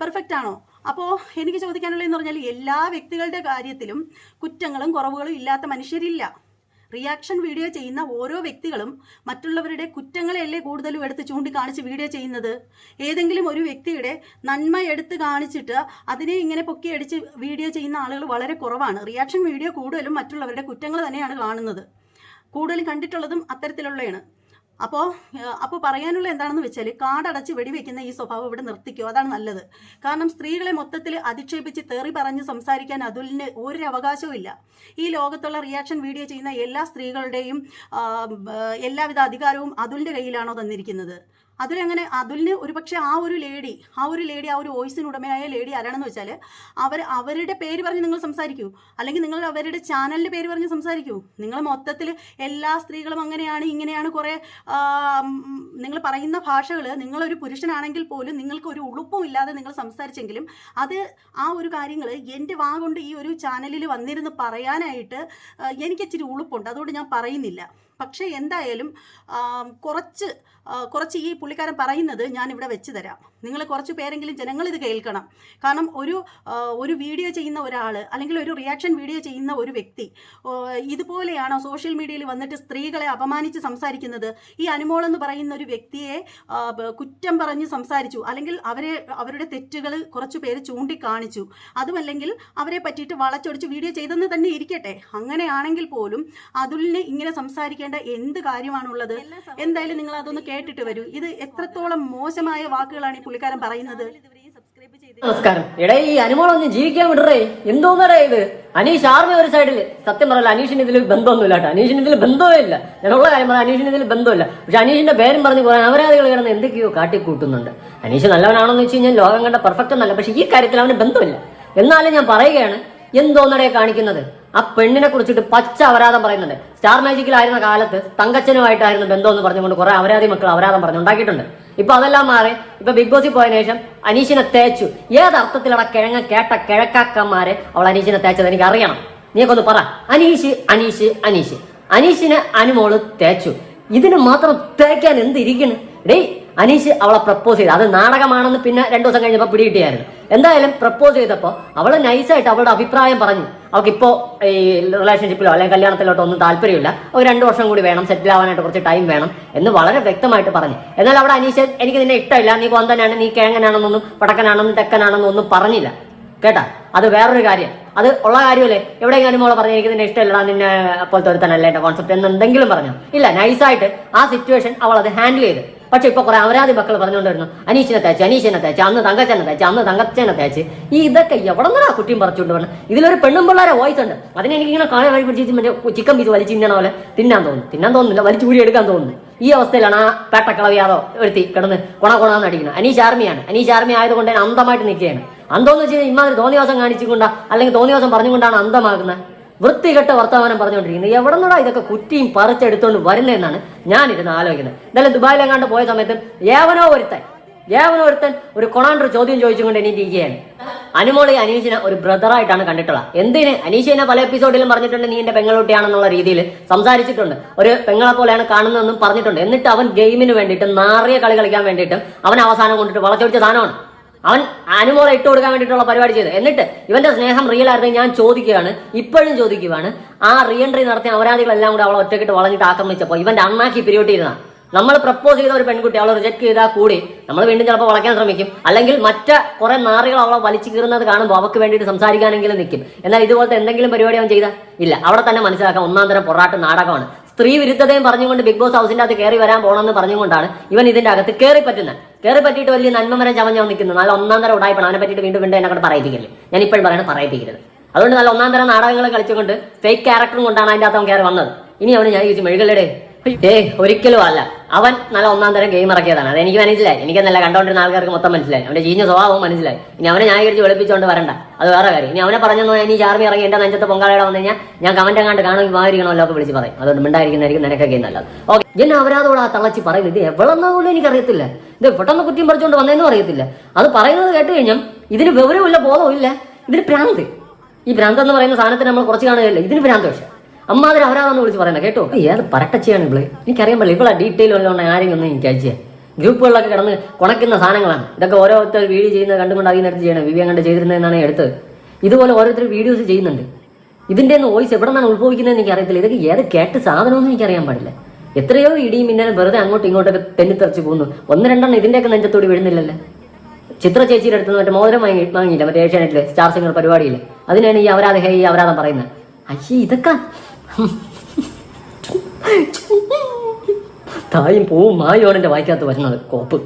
പെർഫെക്റ്റ് ആണോ? അപ്പോൾ എനിക്ക് ചോദിക്കാനുള്ളതെന്ന് പറഞ്ഞാൽ എല്ലാ വ്യക്തികളുടെ കാര്യത്തിലും കുറ്റങ്ങളും കുറവുകളും ഇല്ലാത്ത മനുഷ്യരില്ല. റിയാക്ഷൻ വീഡിയോ ചെയ്യുന്ന ഓരോ വ്യക്തികളും മറ്റുള്ളവരുടെ കുറ്റങ്ങളെയല്ലേ കൂടുതലും എടുത്ത് ചൂണ്ടിക്കാണിച്ച് വീഡിയോ ചെയ്യുന്നത്? ഏതെങ്കിലും ഒരു വ്യക്തിയുടെ നന്മ എടുത്ത് കാണിച്ചിട്ട് അതിനെ ഇങ്ങനെ പൊക്കി പൊക്കിയടിച്ച് വീഡിയോ ചെയ്യുന്ന ആളുകൾ വളരെ കുറവാണ്. റിയാക്ഷൻ വീഡിയോ കൂടുതലും മറ്റുള്ളവരുടെ കുറ്റങ്ങൾ തന്നെയാണ് കാണുന്നത്. കൂടുതലും കണ്ടിട്ടുള്ളതും അത്തരത്തിലുള്ളതാണ് അപ്പോൾ അപ്പോൾ പറയാനുള്ള എന്താണെന്ന് വെച്ചാൽ കാടടച്ച് വെടിവെക്കുന്ന ഈ സ്വഭാവം ഇവിടെ നിർത്തിക്കോ? അതാണ് നല്ലത്. കാരണം സ്ത്രീകളെ മൊത്തത്തിൽ അധിക്ഷേപിച്ച് തെറി പറഞ്ഞ് സംസാരിക്കാൻ അതുലിന് ഒരു ഇല്ല. ഈ ലോകത്തുള്ള റിയാക്ഷൻ വീഡിയോ ചെയ്യുന്ന എല്ലാ സ്ത്രീകളുടെയും എല്ലാവിധ അധികാരവും അതുലിന്റെ കയ്യിലാണോ തന്നിരിക്കുന്നത്. അതിലങ്ങനെ അതിലിന് ഒരുപക്ഷെ ആ ഒരു ലേഡി ആ ഒരു ലേഡി ആ ഒരു വോയിസിന് ഉടമയായ ലേഡി ആരാണെന്ന് വെച്ചാൽ അവർ അവരുടെ പേര് പറഞ്ഞ് നിങ്ങൾ സംസാരിക്കൂ. അല്ലെങ്കിൽ നിങ്ങൾ അവരുടെ ചാനലിന്റെ പേര് പറഞ്ഞ് സംസാരിക്കൂ. നിങ്ങൾ മൊത്തത്തിൽ എല്ലാ സ്ത്രീകളും അങ്ങനെയാണ് ഇങ്ങനെയാണ് കുറേ നിങ്ങൾ പറയുന്ന ഭാഷകൾ നിങ്ങളൊരു പുരുഷനാണെങ്കിൽ പോലും നിങ്ങൾക്ക് ഒരു ഉളുപ്പും ഇല്ലാതെ നിങ്ങൾ സംസാരിച്ചെങ്കിലും അത് ആ ഒരു കാര്യങ്ങൾ എന്റെ വാ കൊണ്ട് ഈ ഒരു ചാനലിൽ വന്നിരുന്ന് പറയാനായിട്ട് എനിക്കിച്ചിരി ഉളുപ്പുണ്ട്. അതുകൊണ്ട് ഞാൻ പറയുന്നില്ല. പക്ഷേ എന്തായാലും കുറച്ച് കുറച്ച് ഈ പുള്ളിക്കാരൻ പറയുന്നത് ഞാൻ ഇവിടെ വെച്ച് തരാം. നിങ്ങൾ കുറച്ച് പേരെങ്കിലും ജനങ്ങൾ ഇത് കേൾക്കണം. കാരണം ഒരു ഒരു വീഡിയോ ചെയ്യുന്ന ഒരാൾ അല്ലെങ്കിൽ ഒരു റിയാക്ഷൻ വീഡിയോ ചെയ്യുന്ന ഒരു വ്യക്തി ഇതുപോലെയാണോ സോഷ്യൽ മീഡിയയിൽ വന്നിട്ട് സ്ത്രീകളെ അപമാനിച്ച് സംസാരിക്കുന്നത്? ഈ അനുമോൾ എന്ന് പറയുന്ന ഒരു വ്യക്തിയെ കുറ്റം പറഞ്ഞ് സംസാരിച്ചു. അല്ലെങ്കിൽ അവരെ അവരുടെ തെറ്റുകൾ കുറച്ച് പേര് ചൂണ്ടിക്കാണിച്ചു. അതുമല്ലെങ്കിൽ അവരെ പറ്റിയിട്ട് വളച്ചൊടിച്ച് വീഡിയോ ചെയ്തെന്ന് തന്നെ ഇരിക്കട്ടെ. അങ്ങനെയാണെങ്കിൽ പോലും അതുലിന് ഇങ്ങനെ സംസാരിക്കേണ്ട എന്ത് കാര്യമാണുള്ളത്? എന്തായാലും നിങ്ങൾ അതൊന്ന് കേട്ടിട്ട് വരൂ. ഇത് എത്രത്തോളം മോശമായ വാക്കുകളാണ് ഈ പുള്ളിക്കാരൻ പറയുന്നത്? നമസ്കാരം. എടാ ഈ അനുമോളൊന്ന് ജീവിക്കാൻ വിടറേ. എന്തോന്നടാ ഇത്? അനീഷ് ആർമി ഒരു സൈഡിൽ സത്യം പറയല്ല അനീഷിന് ഇതിൽ ബന്ധമൊന്നുമില്ല കേട്ടോ. അനീഷിന് ഇതിൽ ബന്ധമേ ഇല്ല. ഞാനുള്ള കാര്യം പറയാം അനീഷിന് ഇതിൽ ബന്ധമില്ല. പക്ഷെ അനീഷിന്റെ പേരും പറഞ്ഞ് കുറെ അപരാധികൾ കിടന്ന് എന്തൊക്കെയോ കാട്ടിക്കൂട്ടുന്നുണ്ട്. അനീഷ് നല്ലവനാണെന്ന് വെച്ച് കഴിഞ്ഞാൽ ലോകം കണ്ട പെർഫെക്റ്റ് ഒന്നല്ല. പക്ഷെ ഈ കാര്യത്തിൽ അവന് ബന്ധമില്ല. എന്നാലും ഞാൻ പറയുകയാണ് എന്തോന്നടേ കാണിക്കുന്നത്? ആ പെണ്ണിനെ കുറിച്ചിട്ട് പച്ച അപരാധം പറയുന്നുണ്ട്. സ്റ്റാർ മാജിക്കിലായിരുന്ന കാലത്ത് തങ്കച്ചനുമായിട്ടായിരുന്നു ബന്ധം എന്ന് പറഞ്ഞുകൊണ്ട് കുറെ അപരാധി മക്കൾ അപരാധം പറഞ്ഞുണ്ടാക്കിയിട്ടുണ്ട് ഇപ്പൊ അതെല്ലാം മാറി ഇപ്പൊ ബിഗ് ബോസിൽ പോയതിനു ശേഷം അനീഷിനെ തേച്ചു. ഏത് അർത്ഥത്തിലട കിഴങ്ങ കേട്ട കിഴക്കാക്കന്മാരെ അവൾ അനീഷിനെ തേച്ചത് എനിക്ക് അറിയണം നീയൊക്കെ ഒന്ന് പറ. അനീഷ് അനീഷ് അനീഷ്. അനീഷിനെ അനുമോൾ തേച്ചു. ഇതിന് മാത്രം തേക്കാൻ എന്തിരിക്കണ്? ഡേയ് അനീഷ് അവളെ പ്രപ്പോസ് ചെയ്ത്. അത് നാടകമാണെന്ന് പിന്നെ രണ്ടു ദിവസം കഴിഞ്ഞപ്പോൾ പിടികിട്ടിയായിരുന്നു. എന്തായാലും പ്രപ്പോസ് ചെയ്തപ്പോൾ അവൾ നൈസായിട്ട് അവളുടെ അഭിപ്രായം പറഞ്ഞു. അവൾക്ക് ഇപ്പോൾ ഈ റിലേഷൻഷിപ്പിലോ അല്ലെങ്കിൽ കല്യാണത്തിലോട്ടോ ഒന്നും താല്പര്യമില്ല. ഒരു രണ്ട് വർഷം കൂടി വേണം സെറ്റിൽ ആവാനായിട്ട് കുറച്ച് ടൈം വേണം എന്ന് വളരെ വ്യക്തമായിട്ട് പറഞ്ഞു. എന്നാൽ അവിടെ അനീഷ് എനിക്ക് നിന്നെ ഇഷ്ടമില്ല. നീ കൊന്തനാണ് നീ കേങ്ങനാണെന്നൊന്നും പടക്കനാണെന്നും തെക്കനാണെന്നും ഒന്നും പറഞ്ഞില്ല. കേട്ടാ? അത് വേറൊരു കാര്യം. അത് ഉള്ള കാര്യമല്ലേ? എവിടെയെങ്കിലും മോളെ പറഞ്ഞു എനിക്ക് നിന്നെ ഇഷ്ടമില്ലടാ നിന്നെ പോലത്തെ ഒരുത്തനല്ല എന്റെ കോൺസെപ്റ്റ് എന്ന് എന്തെങ്കിലും പറഞ്ഞു. ഇല്ല നൈസായിട്ട് ആ സിറ്റുവേഷൻ അവൾ അത് ഹാൻഡിൽ ചെയ്ത്. പക്ഷെ ഇപ്പൊ കുറെ അപരാധി മക്കൾ പറഞ്ഞുകൊണ്ടിരുന്നു അനീഷിനെ തേച്ച് അനീഷിനെ തേച്ച് അന്ന് തങ്കച്ചനെ തേച്ച് അന്ന് തങ്കച്ചനെ തേച്ച്. ഈ ഇതൊക്കെ എവിടെ നിന്നാ കുട്ടിയും പറിച്ചുകൊണ്ട് പറഞ്ഞു ഇതിലൊരു പെണ്ണും പിള്ളേരെ വോയിസ് ഉണ്ട് അതിനെ എനിക്ക് ഇങ്ങനെ കാണാൻ വഴി പിടിച്ച് മറ്റേ ചിക്കൻ പീസ് വലിച്ച് തിന്നണ പോലെ തിന്നാൻ തോന്നുന്നു. തിന്നാൻ തോന്നുന്നില്ല വലിച്ചു ഊരി എടുക്കാൻ തോന്നുന്നു. ഈ അവസ്ഥയിലാണ് ആ പേട്ടക്കളവിയാതോ ഒരുത്തി കിടന്ന് കുണ കുണാന്ന് അടിക്കുന്നത്. അനീഷ് ആർമിയാണ്. അനീഷ് ആർമി ആയതുകൊണ്ട് തന്നെ അന്തമായിട്ട് നിൽക്കുകയാണ്. അന്തോന്ന് വെച്ച് കഴിഞ്ഞാൽ ഇമാതിരി തോന്നിവാസം കാണിച്ചുകൊണ്ടാ അല്ലെങ്കിൽ തോന്നിവാസം പറഞ്ഞുകൊണ്ടാണ് അന്തമാകുന്നത്? വൃത്തികെട്ട വർത്തമാനം പറഞ്ഞുകൊണ്ടിരിക്കുന്നത് എവിടെ നിന്നാ ഇതൊക്കെ കുറ്റിയും പറിച്ചെടുത്തോണ്ട് വരുന്നതെന്നാണ് ഞാനിരുന്ന് ആലോചിക്കുന്നത്. എന്തായാലും ദുബായിലെങ്ങാണ്ട് പോയ സമയത്ത് ഏവനോ ഒരുത്തൻ ഏവനോ ഒരുത്തൻ ഒരു കൊണാണ്ടർ ചോദ്യം ചോദിച്ചുകൊണ്ട് എനിക്കിരിക്കുകയാണ് അനുമോളി അനീഷിനെ ഒരു ബ്രദറായിട്ടാണ് കണ്ടിട്ടുള്ളത്. എന്തിന്? അനീഷിനെ പല എപ്പിസോഡിലും പറഞ്ഞിട്ടുണ്ട് നീ എന്റെ പെങ്ങളുട്ടിയാണെന്നുള്ള രീതിയിൽ സംസാരിച്ചിട്ടുണ്ട്. ഒരു പെങ്ങളെ പോലെയാണ് കാണുന്നതെന്നും പറഞ്ഞിട്ടുണ്ട്. എന്നിട്ട് അവൻ ഗെയിമിന് വേണ്ടിയിട്ട് നാറിയ കളി കളിക്കാൻ വേണ്ടിയിട്ടും അവൻ അവസാനം കൊണ്ടിട്ട് വളച്ചൊടിച്ച സാധനമാണ്. അവൻ അനുമോളെ ഇട്ട് കൊടുക്കാൻ വേണ്ടിയിട്ടുള്ള പരിപാടി ചെയ്ത്. എന്നിട്ട് ഇവന്റെ സ്നേഹം റിയൽ ആയിരുന്നു ഞാൻ ചോദിക്കുകയാണ് ഇപ്പോഴും ചോദിക്കുകയാണ്. ആ റീ എൻട്രി നടത്തിയ അപരാധികളെല്ലാം കൂടെ അവളെ ഒറ്റക്കിട്ട് വളഞ്ഞിട്ട് ആക്രമിച്ചപ്പോൾ ഇവന്റെ അണ്ണാക്കി പിരിയോട്ടിയിരുന്ന നമ്മൾ പ്രപ്പോസ് ചെയ്ത ഒരു പെൺകുട്ടി അവളെ റിജക്ട് ചെയ്താൽ കൂടി നമ്മൾ വീണ്ടും ചിലപ്പോൾ വളയ്ക്കാൻ ശ്രമിക്കും. അല്ലെങ്കിൽ മറ്റ കുറെ നാറികൾ അവളെ വലിച്ചു കീറുന്നത് കാണുമ്പോൾ അവക്ക് വേണ്ടിയിട്ട് സംസാരിക്കാനെങ്കിലും നിൽക്കും. എന്നാൽ ഇതുപോലത്തെ എന്തെങ്കിലും പരിപാടി അവൻ ചെയ്താൽ ഇല്ല. അവിടെ തന്നെ മനസ്സിലാക്കാം ഒന്നാം തരം പൊറാട്ട് നാടകമാണ്. സ്ത്രീ വിരുദ്ധതയും പറഞ്ഞുകൊണ്ട് ബിഗ് ബോസ് ഹൗസിന്റെ അകത്ത് കയറി വരാൻ പോകണമെന്ന് പറഞ്ഞുകൊണ്ടാണ് ഇവൻ ഇതിന്റെ അകത്ത് കയറി പറ്റുന്നത്. കയറി പറ്റിയിട്ട് വലിയ നന്മ വരെ ചമഞ്ഞാൽ നിൽക്കുന്നത് നല്ല ഒന്നാം തരം ഉടായ്പണം അവനെ പറ്റിയിട്ട് വീണ്ടും വീണ്ടും എന്നെ കൊണ്ട് പറയിപ്പിക്കല്ലേ? ഞാൻ ഇപ്പോഴും പറയണത് പറയിപ്പിക്കരുത്. അതുകൊണ്ട് നല്ല ഒന്നാം തരം നാടകങ്ങൾ കളിച്ചുകൊണ്ട് ഫേക്ക് ക്യാരക്ടറും കൊണ്ടാണ് അതിന്റെ അകത്ത് അവൻ കയറി വന്നത്. ഇനി അവന് ഞാൻ ചോദിച്ചു മെഴുകലടെ ഏ ഒരിക്കലും അല്ല. അവൻ നല്ല ഒന്നാം തരം ഗെയിം ഇറക്കിയതാണ്. അത് എനിക്ക് മനസ്സിലായി. എനിക്കെന്നല്ല കണ്ടോണ്ടിരുന്ന ആൾക്കാർക്ക് മൊത്തം മനസ്സിലായി. അവന്റെ ചീഞ്ഞ സ്വഭാവം മനസ്സിലായി. ഇനി അവനെ ന്യായീകരിച്ച് വെളുപ്പിച്ചുകൊണ്ട് വരണ്ട. അത് വേറെ കാര്യം. ഇനി അവനെ പറഞ്ഞെന്ന് ഇനി ചാർമി ഇറങ്ങി എന്റെ നെഞ്ചത്തെ പൊങ്കാളയുടെ വന്നു കഴിഞ്ഞാൽ ഞാൻ കമന്റ് അങ്ങാണ്ട് കാണുമെങ്കിൽ മാറിയിരിക്കണമല്ലോ ഒക്കെ വിളിച്ച് പറയും. അതുകൊണ്ട് മിണ്ടായിരിക്കുന്നതായിരിക്കും നിനക്കൊക്കെ നല്ലത്. ഓക്കെ എന്നെ അവരാതോട് ആ തളച്ച് പറയുന്നത് ഇത് എവളെന്നാ എനിക്ക് എനിക്കറിയത്തില്ല. ഇത് പെട്ടെന്ന് കുറ്റിയും പറിച്ചുകൊണ്ട് വന്നതെന്നും അറിയത്തില്ല. അത് പറയുന്നത് കേട്ട് കഴിഞ്ഞാൽ ഇതിന് വിവരമില്ല ബോധവും ഇല്ല ഇതിന് പ്രാന്ത് ഈ ഭ്രാന്ത് എന്ന് പറയുന്ന സാധനത്തിന് നമ്മൾ കുറച്ച് കാണുകയല്ല? ഇതിന് ഭ്രാന്ത് പക്ഷേ. അമ്മാതിരി അവരാണെന്ന് വിളിച്ച് പറയണ്ട കേട്ടോ? ഏത് പരട്ടച്ചയാണ് ഇവൾ? എനിക്കറിയാൻ പറ്റില്ല ഇവളെ ഡീറ്റെയിൽ വല്ലതുകൊണ്ട് ആരെയും ഒന്നും എനിക്ക് അയച്ചേ ഗ്രൂപ്പുകളിലൊക്കെ കിടന്ന് കുണക്കുന്ന സാധനങ്ങളാണ്. ഇതൊക്കെ ഓരോരുത്തർ വീഡിയോ ചെയ്യുന്നത് കണ്ടുകൊണ്ട് അതിന് എടുത്ത് ചെയ്യണം. വിവി കണ്ട് ചെയ്തിരുന്നതെന്നാണ് എടുത്തത്. ഇതുപോലെ ഓരോരുത്തർ വീഡിയോസ് ചെയ്യുന്നുണ്ട്. ഇതിന്റെ ഒന്ന് വോയിസ് എവിടെ നിന്നാണ് ഉത്ഭവിക്കുന്നത് എനിക്ക് അറിയത്തില്ല. ഇതൊക്കെ ഏത് കേട്ട് സാധനമൊന്നും എനിക്കറിയാൻ പാടില്ല. എത്രയോ ഇടിയും മിന്നലും വെറുതെ അങ്ങോട്ടും ഇങ്ങോട്ടൊക്കെ തെന്നിത്തെറിച്ച് പോകുന്നു. ഒന്ന് രണ്ടെണ്ണം ഇതിന്റെയൊക്കെ നെഞ്ചത്തോട് വീഴുന്നില്ലല്ലോ. ചിത്ര ചേച്ചിയുടെ അടുത്ത് മറ്റേ മോതിരം വാങ്ങി വാങ്ങിയില്ല? മറ്റേ ഏഷ്യാനെറ്റിലെ സ്റ്റാർ സിംഗർ പരിപാടിയിൽ അതിനാണ് ഈ അവരാധ ഹേ ഈ അവരാധം പറയുന്നത്. അയ്യേ ഇതൊക്കെ തായും പൂവും മായുമാണ് എന്റെ വായിക്കകത്ത് വരുന്നത് കോപ്പ്.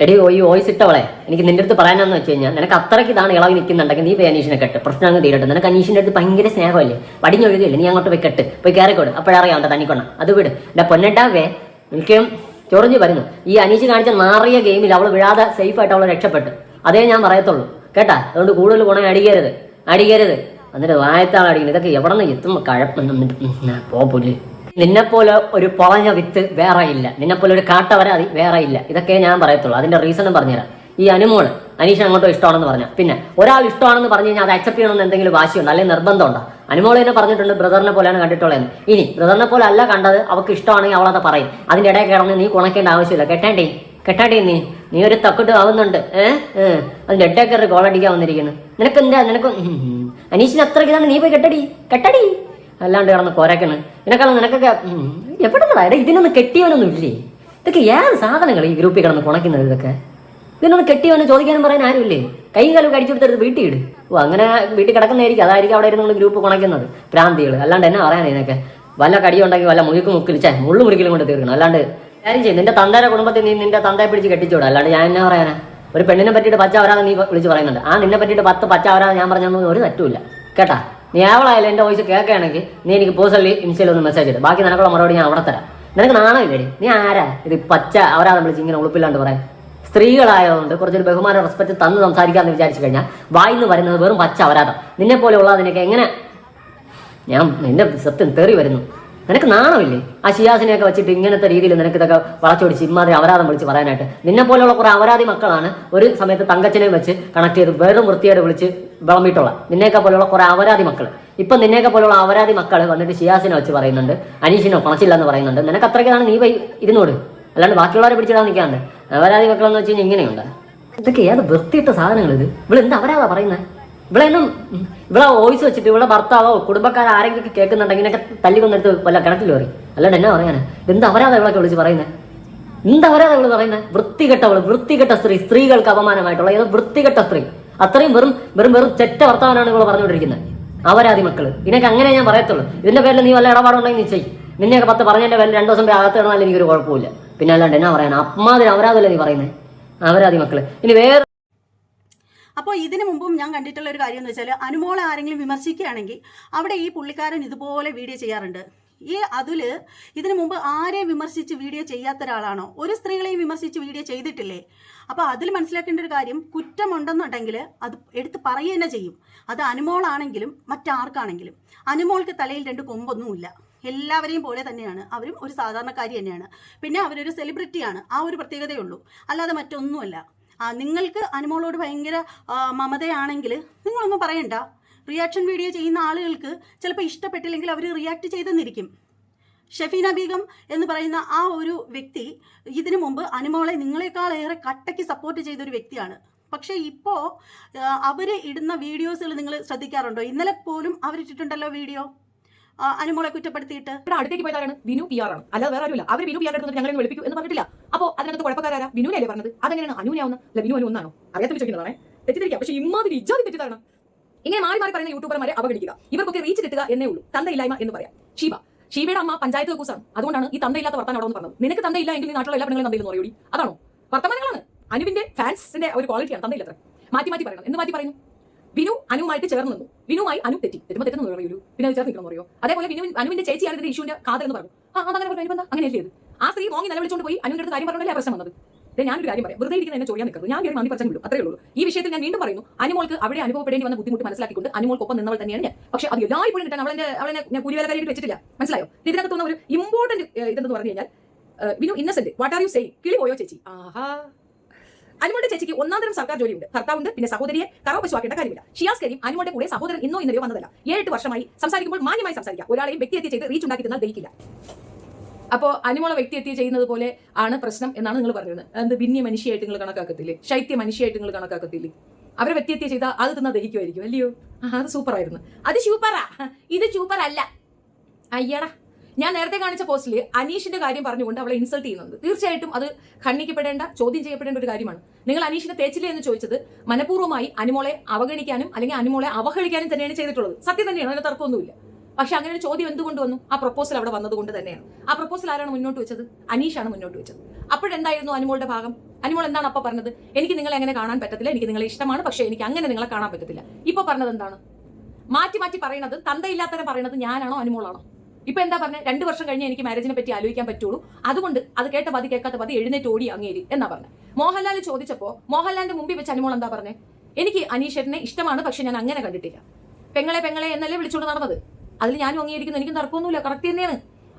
എടി ഈ വോയിസ് ഇട്ടവളെ എനിക്ക് നിന്റെ അടുത്ത് പറയാനാന്ന് വെച്ച് കഴിഞ്ഞാൽ നിനക്ക് അത്രയ്ക്ക് ഇതാണ് ഇളവ് നിൽക്കുന്നുണ്ടെങ്കിൽ നീ പോയി അനീഷിനെ കെട്ട്. പ്രശ്നം അങ്ങ് തീരട്ടെ. നിനക്ക് അനീഷിന്റെ അടുത്ത് ഭയങ്കര സ്നേഹമല്ലേ? പടിഞ്ഞൊഴുകയില്ലേ നീ അങ്ങോട്ട് പോയി കെട്ട്. പോയി കയറിക്കോട് അപ്പോഴറിയാം അവിടെ തനിക്കൊണ്ട അത് വിട്. എന്റെ പൊന്നണ്ടാവേ എനിക്കും ചൊറിഞ്ഞ് വരുന്നു. ഈ അനീഷ് കാണിച്ച നാറിയ ഗെയിമിൽ അവൾ വിഴാതെ സേഫ് ആയിട്ട് അവൾ രക്ഷപ്പെട്ടു. അതേ ഞാൻ പറയത്തുള്ളൂ. കേട്ടാ? അതുകൊണ്ട് കൂടുതൽ ഗുണം അടിക്കരുത്. അടിക്കരുത്. എന്നിട്ട് വായത്താൾ അടിക്കുന്നത് ഇതൊക്കെ എവിടെ നിന്ന് എത്തും? കഴപ്പം പോ പുല്ല്. നിന്നെപ്പോലെ ഒരു പൊളഞ്ഞ വിത്ത് വേറെ ഇല്ല. നിന്നെപ്പോലെ ഒരു കാട്ടവരാതി വേറെ ഇല്ല. ഇതൊക്കെ ഞാൻ പറയത്തുള്ളൂ. അതിന്റെ റീസണും പറഞ്ഞുതരാം. ഈ അനുമോൾ അനീഷ് അങ്ങോട്ടോ ഇഷ്ടമാണെന്ന് പറഞ്ഞ. പിന്നെ ഒരാൾ ഇഷ്ടമാണെന്ന് പറഞ്ഞു കഴിഞ്ഞാൽ അത് അക്സെപ്റ്റ് ചെയ്യണമെന്ന് എന്തെങ്കിലും വാശിയുണ്ടോ? അല്ലെങ്കിൽ നിർബന്ധമുണ്ടോ? അനുമോൾ തന്നെ പറഞ്ഞിട്ടുണ്ട് ബ്രദറിനെ പോലെയാണ് കണ്ടിട്ടുള്ളത് ഇനി ബ്രദറിനെ പോലെ അല്ല കണ്ടത് അവൾക്ക് ഇഷ്ടമാണെങ്കിൽ അവളത് പറയും. അതിന്റെ ഇടയിൽ കിടന്ന് നീ കുണക്കേണ്ട ആവശ്യമില്ല. കെട്ടേണ്ടേ കെട്ടാണ്ടേ നീ. നീ ഒരു തക്കിട്ട് ആവുന്നുണ്ട്. ഏഹ് അതിന്റെ ഇടയിൽ കയറി ഗോളടിക്കാൻ വന്നിരിക്കുന്നു. നിനക്ക് എന്താ നിനക്ക്. അനീഷിന് അത്രയ്ക്ക് ഇതാണ് നീ പോയി കെട്ടടി. കെട്ടടി. അല്ലാണ്ട് കിടന്ന് കൊരക്കണ് ഇതിനേക്കാളും നിനക്കൊക്കെ എവിടെ നിന്നാ എടാ ഇതിനൊന്നും കെട്ടിയവനൊന്നും ഇല്ലേ? ഇതൊക്കെ ഏത് സാധനങ്ങൾ ഈ ഗ്രൂപ്പിൽ കിടന്ന് കുണക്കുന്നത് ഇതൊക്കെ? ഇതിനൊന്നും കെട്ടിയവനെ ചോദിക്കാനും പറയാൻ ആരുമില്ലേ? കൈയും കാലും കടിച്ചു കൊടുത്തത് വീട്ടിൽ ഇട്. ഓ അങ്ങനെ വീട്ടിൽ കിടക്കുന്നതായിരിക്കും. അതായിരിക്കും അവിടെ ഇരുന്ന് ഗ്രൂപ്പ് കുണയ്ക്കുന്നത്. പ്രാന്തികൾ അല്ലാണ്ട് എന്നെ പറയാൻ ഇതിനൊക്കെ? വല്ല കടിയുണ്ടെങ്കിൽ വല്ല മുഴുക്ക് മുക്കിലിച്ചാൽ മുള്ളു മുറിക്കലും കൊണ്ട് തീർക്കണം. അല്ലാണ്ട് കാര്യം ചെയ്യും. നിന്റെ തന്തയുടെ കുടുംബത്തിൽ നീ നിന്റെ തന്തയെ പിടിച്ച് കെട്ടിച്ചോടാ. അല്ലാണ്ട് ഞാൻ എന്നാ പറയാനാ? ഒരു പെണ്ണിനെ പറ്റിയിട്ട് പച്ച അവരാണ് നീ വിളിച്ച് പറയുന്നുണ്ട്. ആ നിന്നെ പറ്റിയിട്ട് പത്ത് പച്ച അവരാണ് ഞാൻ പറഞ്ഞൊന്നും ഒരു തെറ്റുമില്ല. കേട്ടാ? നീ ആവളായാലും എന്റെ വോയിസ് കേൾക്കുകയാണെങ്കിൽ നീ എനിക്ക് പേഴ്സണലി ഇൻസ്റ്റയിൽ ഒന്ന് മെസ്സേജ് ഇടും. ബാക്കി നിനക്കുള്ള മറുപടി ഞാൻ അവിടെ തരാം. നിനക്ക് നാണമില്ലേടി. നീ ആരാ? ഇത് പച്ച അവരാതെ വിളിച്ച് ഇങ്ങനെ ഉളുപ്പില്ലാണ്ട് പറയാൻ. സ്ത്രീകളായതുകൊണ്ട് കുറച്ചൊരു ബഹുമാനം റെസ്പെക്ട് തന്ന് സംസാരിക്കാമെന്ന് വിചാരിച്ചു കഴിഞ്ഞാൽ വായിന്ന് വരുന്നത് വെറും പച്ച അപരാധം നിന്നെ പോലെയുള്ള അതിനൊക്കെ എങ്ങനെ? ഞാൻ നിന്റെ സത്യം തെറി വരുന്നു. നിനക്ക് നാണമില്ലേ? ആ ഷിയാസിനെയൊക്കെ വെച്ചിട്ട് ഇങ്ങനത്തെ രീതിയിൽ നിനക്ക് ഇതൊക്കെ വളച്ചൊടിച്ച് ഇമാതിരി അപരാധം വിളിച്ച് പറയാനായിട്ട്. നിന്നെ പോലെയുള്ള കുറെ അപരാധി മക്കളാണ് ഒരു സമയത്ത് തങ്കച്ചനെയും വെച്ച് കണക്ട് ചെയ്ത് വെറും വൃത്തിയായിട്ട് വിളിച്ച് വിളമ്പിയിട്ടുള്ള നിന്നെയൊക്കെ പോലെയുള്ള കുറെ അപരാധി മക്കൾ ഇപ്പൊ നിന്നെയൊക്കെ പോലെയുള്ള അപരാധി മക്കൾ വന്നിട്ട് ഷിയാസിനെ വെച്ച് പറയുന്നുണ്ട്. അനീഷിനോ പണച്ചില്ല എന്ന് പറയുന്നുണ്ട്. നിനക്ക് അത്രയ്ക്കാണ് നീ പോയി ഇരുന്നോട്. അല്ലാണ്ട് ബാക്കിയുള്ളവരെ പിടിച്ചിടാൻ നിൽക്കാണ്ട്. അപരാധി മക്കളെന്ന് വെച്ച് കഴിഞ്ഞാൽ ഇങ്ങനെയുണ്ട്. ഇതൊക്കെ ഏത് വൃത്തിയിട്ട സാധനങ്ങൾ ഇത്? ഇവിടെ എന്താ അവരാതാ പറയുന്നത് ഇവിടെ ഇവളെ വോയിസ് വെച്ചിട്ട് ഇവളെ ഭർത്താവോ കുടുംബക്കാരോ ആരെങ്കിലും കേൾക്കുന്നുണ്ടെങ്കിൽ ഇങ്ങനെയൊക്കെ തല്ലി കൊന്നെടുത്ത് വല്ല കിണറ്റിൽ കയറി. അല്ലാണ്ട് എന്നാ പറയാനാ? എന്ത് അവരാതെ ഇവളൊക്കെ വിളിച്ച് പറയുന്നത് എന്ത് അവരാതെ ഇവൾ പറയുന്നത് വൃത്തികെട്ട അവൾ വൃത്തികെട്ട സ്ത്രീ സ്ത്രീകൾക്ക് അപമാനമായിട്ടുള്ള ഏതോ വൃത്തികെട്ട സ്ത്രീ. അത്രയും വെറും വെറും വെറും ചെറ്റ വർത്തമാനമാണ് ഇവൾ പറഞ്ഞുകൊണ്ടിരിക്കുന്നത്. അവരാതി മക്കൾ. ഇതിനൊക്കെ അങ്ങനെ ഞാൻ പറയത്തുള്ളൂ. ഇതിന്റെ പേരിൽ നീ വല്ല ഇടപാടുണ്ടെങ്കിൽ നീ നിന്നെയൊക്കെ പത്ത് പറഞ്ഞതിന്റെ പേരിൽ രണ്ടു ദിവസം അകത്ത് കിടന്നാലും എനിക്കൊരു കുഴപ്പമില്ല. പിന്നെ അല്ലാണ്ട് എന്നാ പറയാൻ അമ്മാതിരി അവരാതല്ലേ നീ പറയുന്നത് അവരാതി മക്കൾ. ഇനി വേറെ അപ്പോൾ ഇതിനു മുമ്പും ഞാൻ കണ്ടിട്ടുള്ള ഒരു കാര്യം എന്ന് വെച്ചാൽ അനുമോളെ ആരെങ്കിലും വിമർശിക്കുകയാണെങ്കിൽ അവിടെ ഈ പുള്ളിക്കാരൻ ഇതുപോലെ വീഡിയോ ചെയ്യാറുണ്ട്. ഈ അതിൽ ഇതിനു മുമ്പ് ആരെയും വിമർശിച്ച് വീഡിയോ ചെയ്യാത്ത ഒരാളാണോ? ഒരു സ്ത്രീകളെയും വിമർശിച്ച് വീഡിയോ ചെയ്തിട്ടില്ലേ? അപ്പോൾ അതിൽ മനസ്സിലാക്കേണ്ട ഒരു കാര്യം കുറ്റമുണ്ടെന്നുണ്ടെങ്കിൽ അത് എടുത്ത് പറയുക തന്നെ ചെയ്യും. അത് അനുമോളാണെങ്കിലും മറ്റാർക്കാണെങ്കിലും. അനുമോൾക്ക് തലയിൽ രണ്ട് കൊമ്പൊന്നുമില്ല. എല്ലാവരെയും പോലെ തന്നെയാണ്. അവരും ഒരു സാധാരണക്കാരി തന്നെയാണ്. പിന്നെ അവരൊരു സെലിബ്രിറ്റിയാണ് ആ ഒരു പ്രത്യേകതയുള്ളൂ അല്ലാതെ മറ്റൊന്നുമല്ല. നിങ്ങൾക്ക് അനുമോളോട് ഭയങ്കര മമതയാണെങ്കിൽ നിങ്ങളൊന്നും പറയണ്ട. റിയാക്ഷൻ വീഡിയോ ചെയ്യുന്ന ആളുകൾക്ക് ചിലപ്പോൾ ഇഷ്ടപ്പെട്ടില്ലെങ്കിൽ അവർ റിയാക്ട് ചെയ്തെന്നിരിക്കും. ഷെഫീന ബീഗം എന്ന് പറയുന്ന ആ ഒരു വ്യക്തി ഇതിനു മുമ്പ് അനുമോളെ നിങ്ങളെക്കാളേറെ കട്ടയ്ക്ക് സപ്പോർട്ട് ചെയ്തൊരു വ്യക്തിയാണ്. പക്ഷേ ഇപ്പോൾ അവർ ഇടുന്ന വീഡിയോസുകൾ നിങ്ങൾ ശ്രദ്ധിക്കാറുണ്ടോ? ഇന്നലെ പോലും അവരിട്ടിട്ടുണ്ടല്ലോ വീഡിയോ അനുമോളെ കുറ്റപ്പെടുത്തിയിട്ട്? ഇവിടെ അടുത്തേക്ക് പോയതാണ് വിനു പി ആർ ആണ്. അല്ലാതെ വേറെ ആരുമില്ല. അവർ വിനു പി ആർ എടുത്തിട്ട് ഞങ്ങളെ വിളിപ്പിക്കും എന്ന് പറഞ്ഞിട്ടില്ല. അപ്പോൾ അതിനകത്ത് കുഴപ്പക്കാരാ വിനുവിനല്ലേ പറഞ്ഞത്? അതെങ്ങനെയാണ്? അനുവിനാവുന്ന അല്ല വിനു അനു ഒന്നാണോ? അറിയാത്ത ചോദിക്കുന്നതാണേ തെറ്റിദ്ധരിക്കാം. പക്ഷേ ഇമാതിരി ഇജാതി തെറ്റിദ്ധാരണം. ഇങ്ങനെ മാറി മാറി പറയുന്ന യൂട്യൂബർമാരെ അവഗണിക്കുക. ഇവർക്കൊക്കെ റീച്ച് കിട്ടുക എന്നേ ഉള്ളൂ. തന്തയില്ലായ്മ എന്ന് പറയാം. ഷീബ. ഷീബയുടെ അമ്മ പഞ്ചായത്ത് കൂസാണ് അതുകൊണ്ടാണ് ഈ തന്തയില്ലാത്ത വർത്താനം അവിടെ പറഞ്ഞത്. നിനക്ക് തന്തയില്ല എങ്കിൽ നാട്ടിലുള്ള എല്ലാ പെണ്ണുങ്ങളും തന്തയില്ലെന്ന് പറയൂടി അതാണോ? വർത്തമാനങ്ങളാണ്. അനുവിന്റെ ഫാൻസിന്റെ ഒരു ക്വാളിറ്റിയാണ് തന്തയില്ലത്ര മാറ്റി മാറ്റി പറയണം. എന്ന് മാറ്റി പറയുന്നു? വിനു അനുമായിട്ട് ചേർന്ന് നിന്നു. വിനുമായി അനു തെറ്റി. തെറ്റുമ്പോൾ തെറ്റെന്ന് പറയൂ പിന്നെ അത് ചേർന്ന് നിൽക്കണം പറയോ. അതേപോലെ വിനു അനുവിന്റെ ചേച്ചിയാണ് ഇതിന്റെ ഇഷ്യൂന്റെ കാതെന്ന് പറഞ്ഞു. ആ അതങ്ങനെ പറഞ്ഞു. അനുബന്ധം അങ്ങനെ അല്ലേ ആ സ്ത്രീ മോങ്ങി നിലവിളിച്ചുകൊണ്ട് പോയി അനുവിന്റെ അടുത്ത് കാര്യം പറഞ്ഞില്ല പ്രശ്നം വന്നത്? ഞാനൊരു കാര്യം പറയാം. വെറുതെ ഇരിക്കുന്ന എന്നെ ചോദിക്കാൻ നിൽക്കുന്നത് ഞാൻ കയറി നന്ദി പറഞ്ഞു വിടും. അത്രേ ഉള്ളൂ. ഈ വിഷയത്തിൽ ഞാൻ വീണ്ടും പറയുന്നു. അനുമോൾക്ക് അവിടെ അനുഭവപ്പെടേണ്ടി വന്ന ബുദ്ധിമുട്ട് മനസ്സിലാക്കിക്കൊണ്ട് അനുമോൾക്കൊപ്പം നിന്നവൾ തന്നെയാണ് ഞാൻ. പക്ഷെ അത് എല്ലായ്പ്പോഴും കിട്ടാൻ അവളെ അവളെ ഞാൻ കൂലിവേലക്കാരിയിട്ട് വെച്ചിട്ടില്ല. മനസ്സിലായോ? ഇതിനകത്ത് തോന്നുന്ന ഒരു ഇമ്പോർട്ടന്റ് ഇതെന്ന് പറഞ്ഞു കഴിഞ്ഞാൽ Vinu Innocent what are you say കിളി പോയോ ചേച്ചി? ആഹാ. അനുമോളുടെ ചേച്ചിക്ക് ഒന്നാം തരം സർക്കാർ ജോലിയുണ്ട്. ഭർത്താവുണ്ട് പിന്നെ സഹോദരിയെ കറവശുവാക്കേണ്ട കാര്യമില്ല. ഷിയാസ് കരീം അനുമോളുടെ കൂടെ സഹോദരൻ ഇന്നോ ഇന്നലെയോ വന്നതല്ല. ഏഴെട്ട് വർഷമായി സംസാരിക്കുമ്പോൾ മാന്യമായി സംസാരിക്കാം. ഒരാളെയും വ്യക്തിയെത്തി ചെയ്ത് റീച്ച് ഉണ്ടാക്കി തന്നാൽ ദഹിക്കില്ല. അപ്പോൾ അനുമോളെ വ്യക്തിയെത്തി ചെയ്യുന്നത് പോലെ ആണ് പ്രശ്നം എന്നാണ് നിങ്ങൾ പറയുന്നത്. എന്ത് ഭിന്യ മനുഷ്യയായിട്ട് നിങ്ങൾ കണക്കാക്കത്തില്ലേ? ശൈത്യ മനുഷ്യയായിട്ട് നിങ്ങൾ കണക്കാക്കത്തില്ലേ? അവരെ വ്യക്തിയെത്തി ചെയ്താൽ അത് തിന്നാൽ ദഹിക്കുമായിരിക്കും അല്ലയോ? അത് സൂപ്പർ ആയിരുന്നു. അത് സൂപ്പറാ ഇത് സൂപ്പർ അല്ല. അയ്യടാ. ഞാൻ നേരത്തെ കാണിച്ച പോസ്റ്റിൽ അനീഷിന്റെ കാര്യം പറഞ്ഞുകൊണ്ട് അവളെ ഇൻസൾട്ട് ചെയ്യുന്നുണ്ട് തീർച്ചയായിട്ടും അത് ഖണ്ഡിക്കപ്പെടേണ്ട ചോദ്യം ചെയ്യപ്പെടേണ്ട ഒരു കാര്യമാണ്. നിങ്ങൾ അനീഷിനെ തേച്ചില്ലേ എന്ന് ചോദിച്ചത് മനഃപൂർവമായി അനുമോളെ അവഗണിക്കാനും അല്ലെങ്കിൽ അനുമോളെ അവഹേളിക്കാനും തന്നെയാണ് ചെയ്തിട്ടുള്ളത്. സത്യം തന്നെയാണ് അതിന് തർക്കമൊന്നുമില്ല. പക്ഷെ അങ്ങനെ ഒരു ചോദ്യം എന്തുകൊണ്ട് വന്നു? ആ പ്രപ്പോസൽ അവിടെ വന്നതുകൊണ്ട് തന്നെയാണ്. ആ പ്രപ്പോസൽ ആരാണ് മുന്നോട്ട് വെച്ചത്? അനീഷാണ് മുന്നോട്ട് വെച്ചത്. അപ്പോഴെന്തായിരുന്നു അനുമോളുടെ ഭാഗം? അനുമോൾ എന്താണ് അപ്പൊ പറഞ്ഞത്? എനിക്ക് നിങ്ങളെ എങ്ങനെ കാണാൻ പറ്റത്തില്ല എനിക്ക് നിങ്ങളെ ഇഷ്ടമാണ് പക്ഷേ എനിക്ക് അങ്ങനെ നിങ്ങളെ കാണാൻ പറ്റത്തില്ല. ഇപ്പൊ പറഞ്ഞത് എന്താണ്? മാറ്റി മാറ്റി പറയുന്നത് തന്തയില്ലാത്തവരെ പറയുന്നത് ഞാനാണോ അനുമോളാണോ? ഇപ്പൊ എന്താ പറഞ്ഞത് രണ്ടു വർഷം കഴിഞ്ഞ് എനിക്ക് മാരേജിനെ പറ്റി ആലോചിക്കാൻ പറ്റുള്ളൂ. അതുകൊണ്ട് അത് കേട്ട പതി കേൾക്കാത്ത പതി എഴുന്നേറ്റ് ഓടി അങ്ങേരി എന്നാ പറഞ്ഞത് മോഹൻലാൽ ചോദിച്ചപ്പോ മോഹൻലാലിന്റെ മുമ്പിൽ വെച്ച് അനുമോൾ എന്താ പറഞ്ഞത് എനിക്ക് അനീഷേട്ടനെ ഇഷ്ടമാണ് പക്ഷെ ഞാൻ അങ്ങനെ കണ്ടിട്ടില്ല. പെങ്ങളെ പെങ്ങളെ എന്നല്ലേ വിളിച്ചുകൊണ്ട് നടന്നത്? അതിൽ ഞാനും അംഗീകരിക്കുന്നു എനിക്കും തർക്കമൊന്നുമില്ല കറക്റ്റ് തന്നെയാണ്.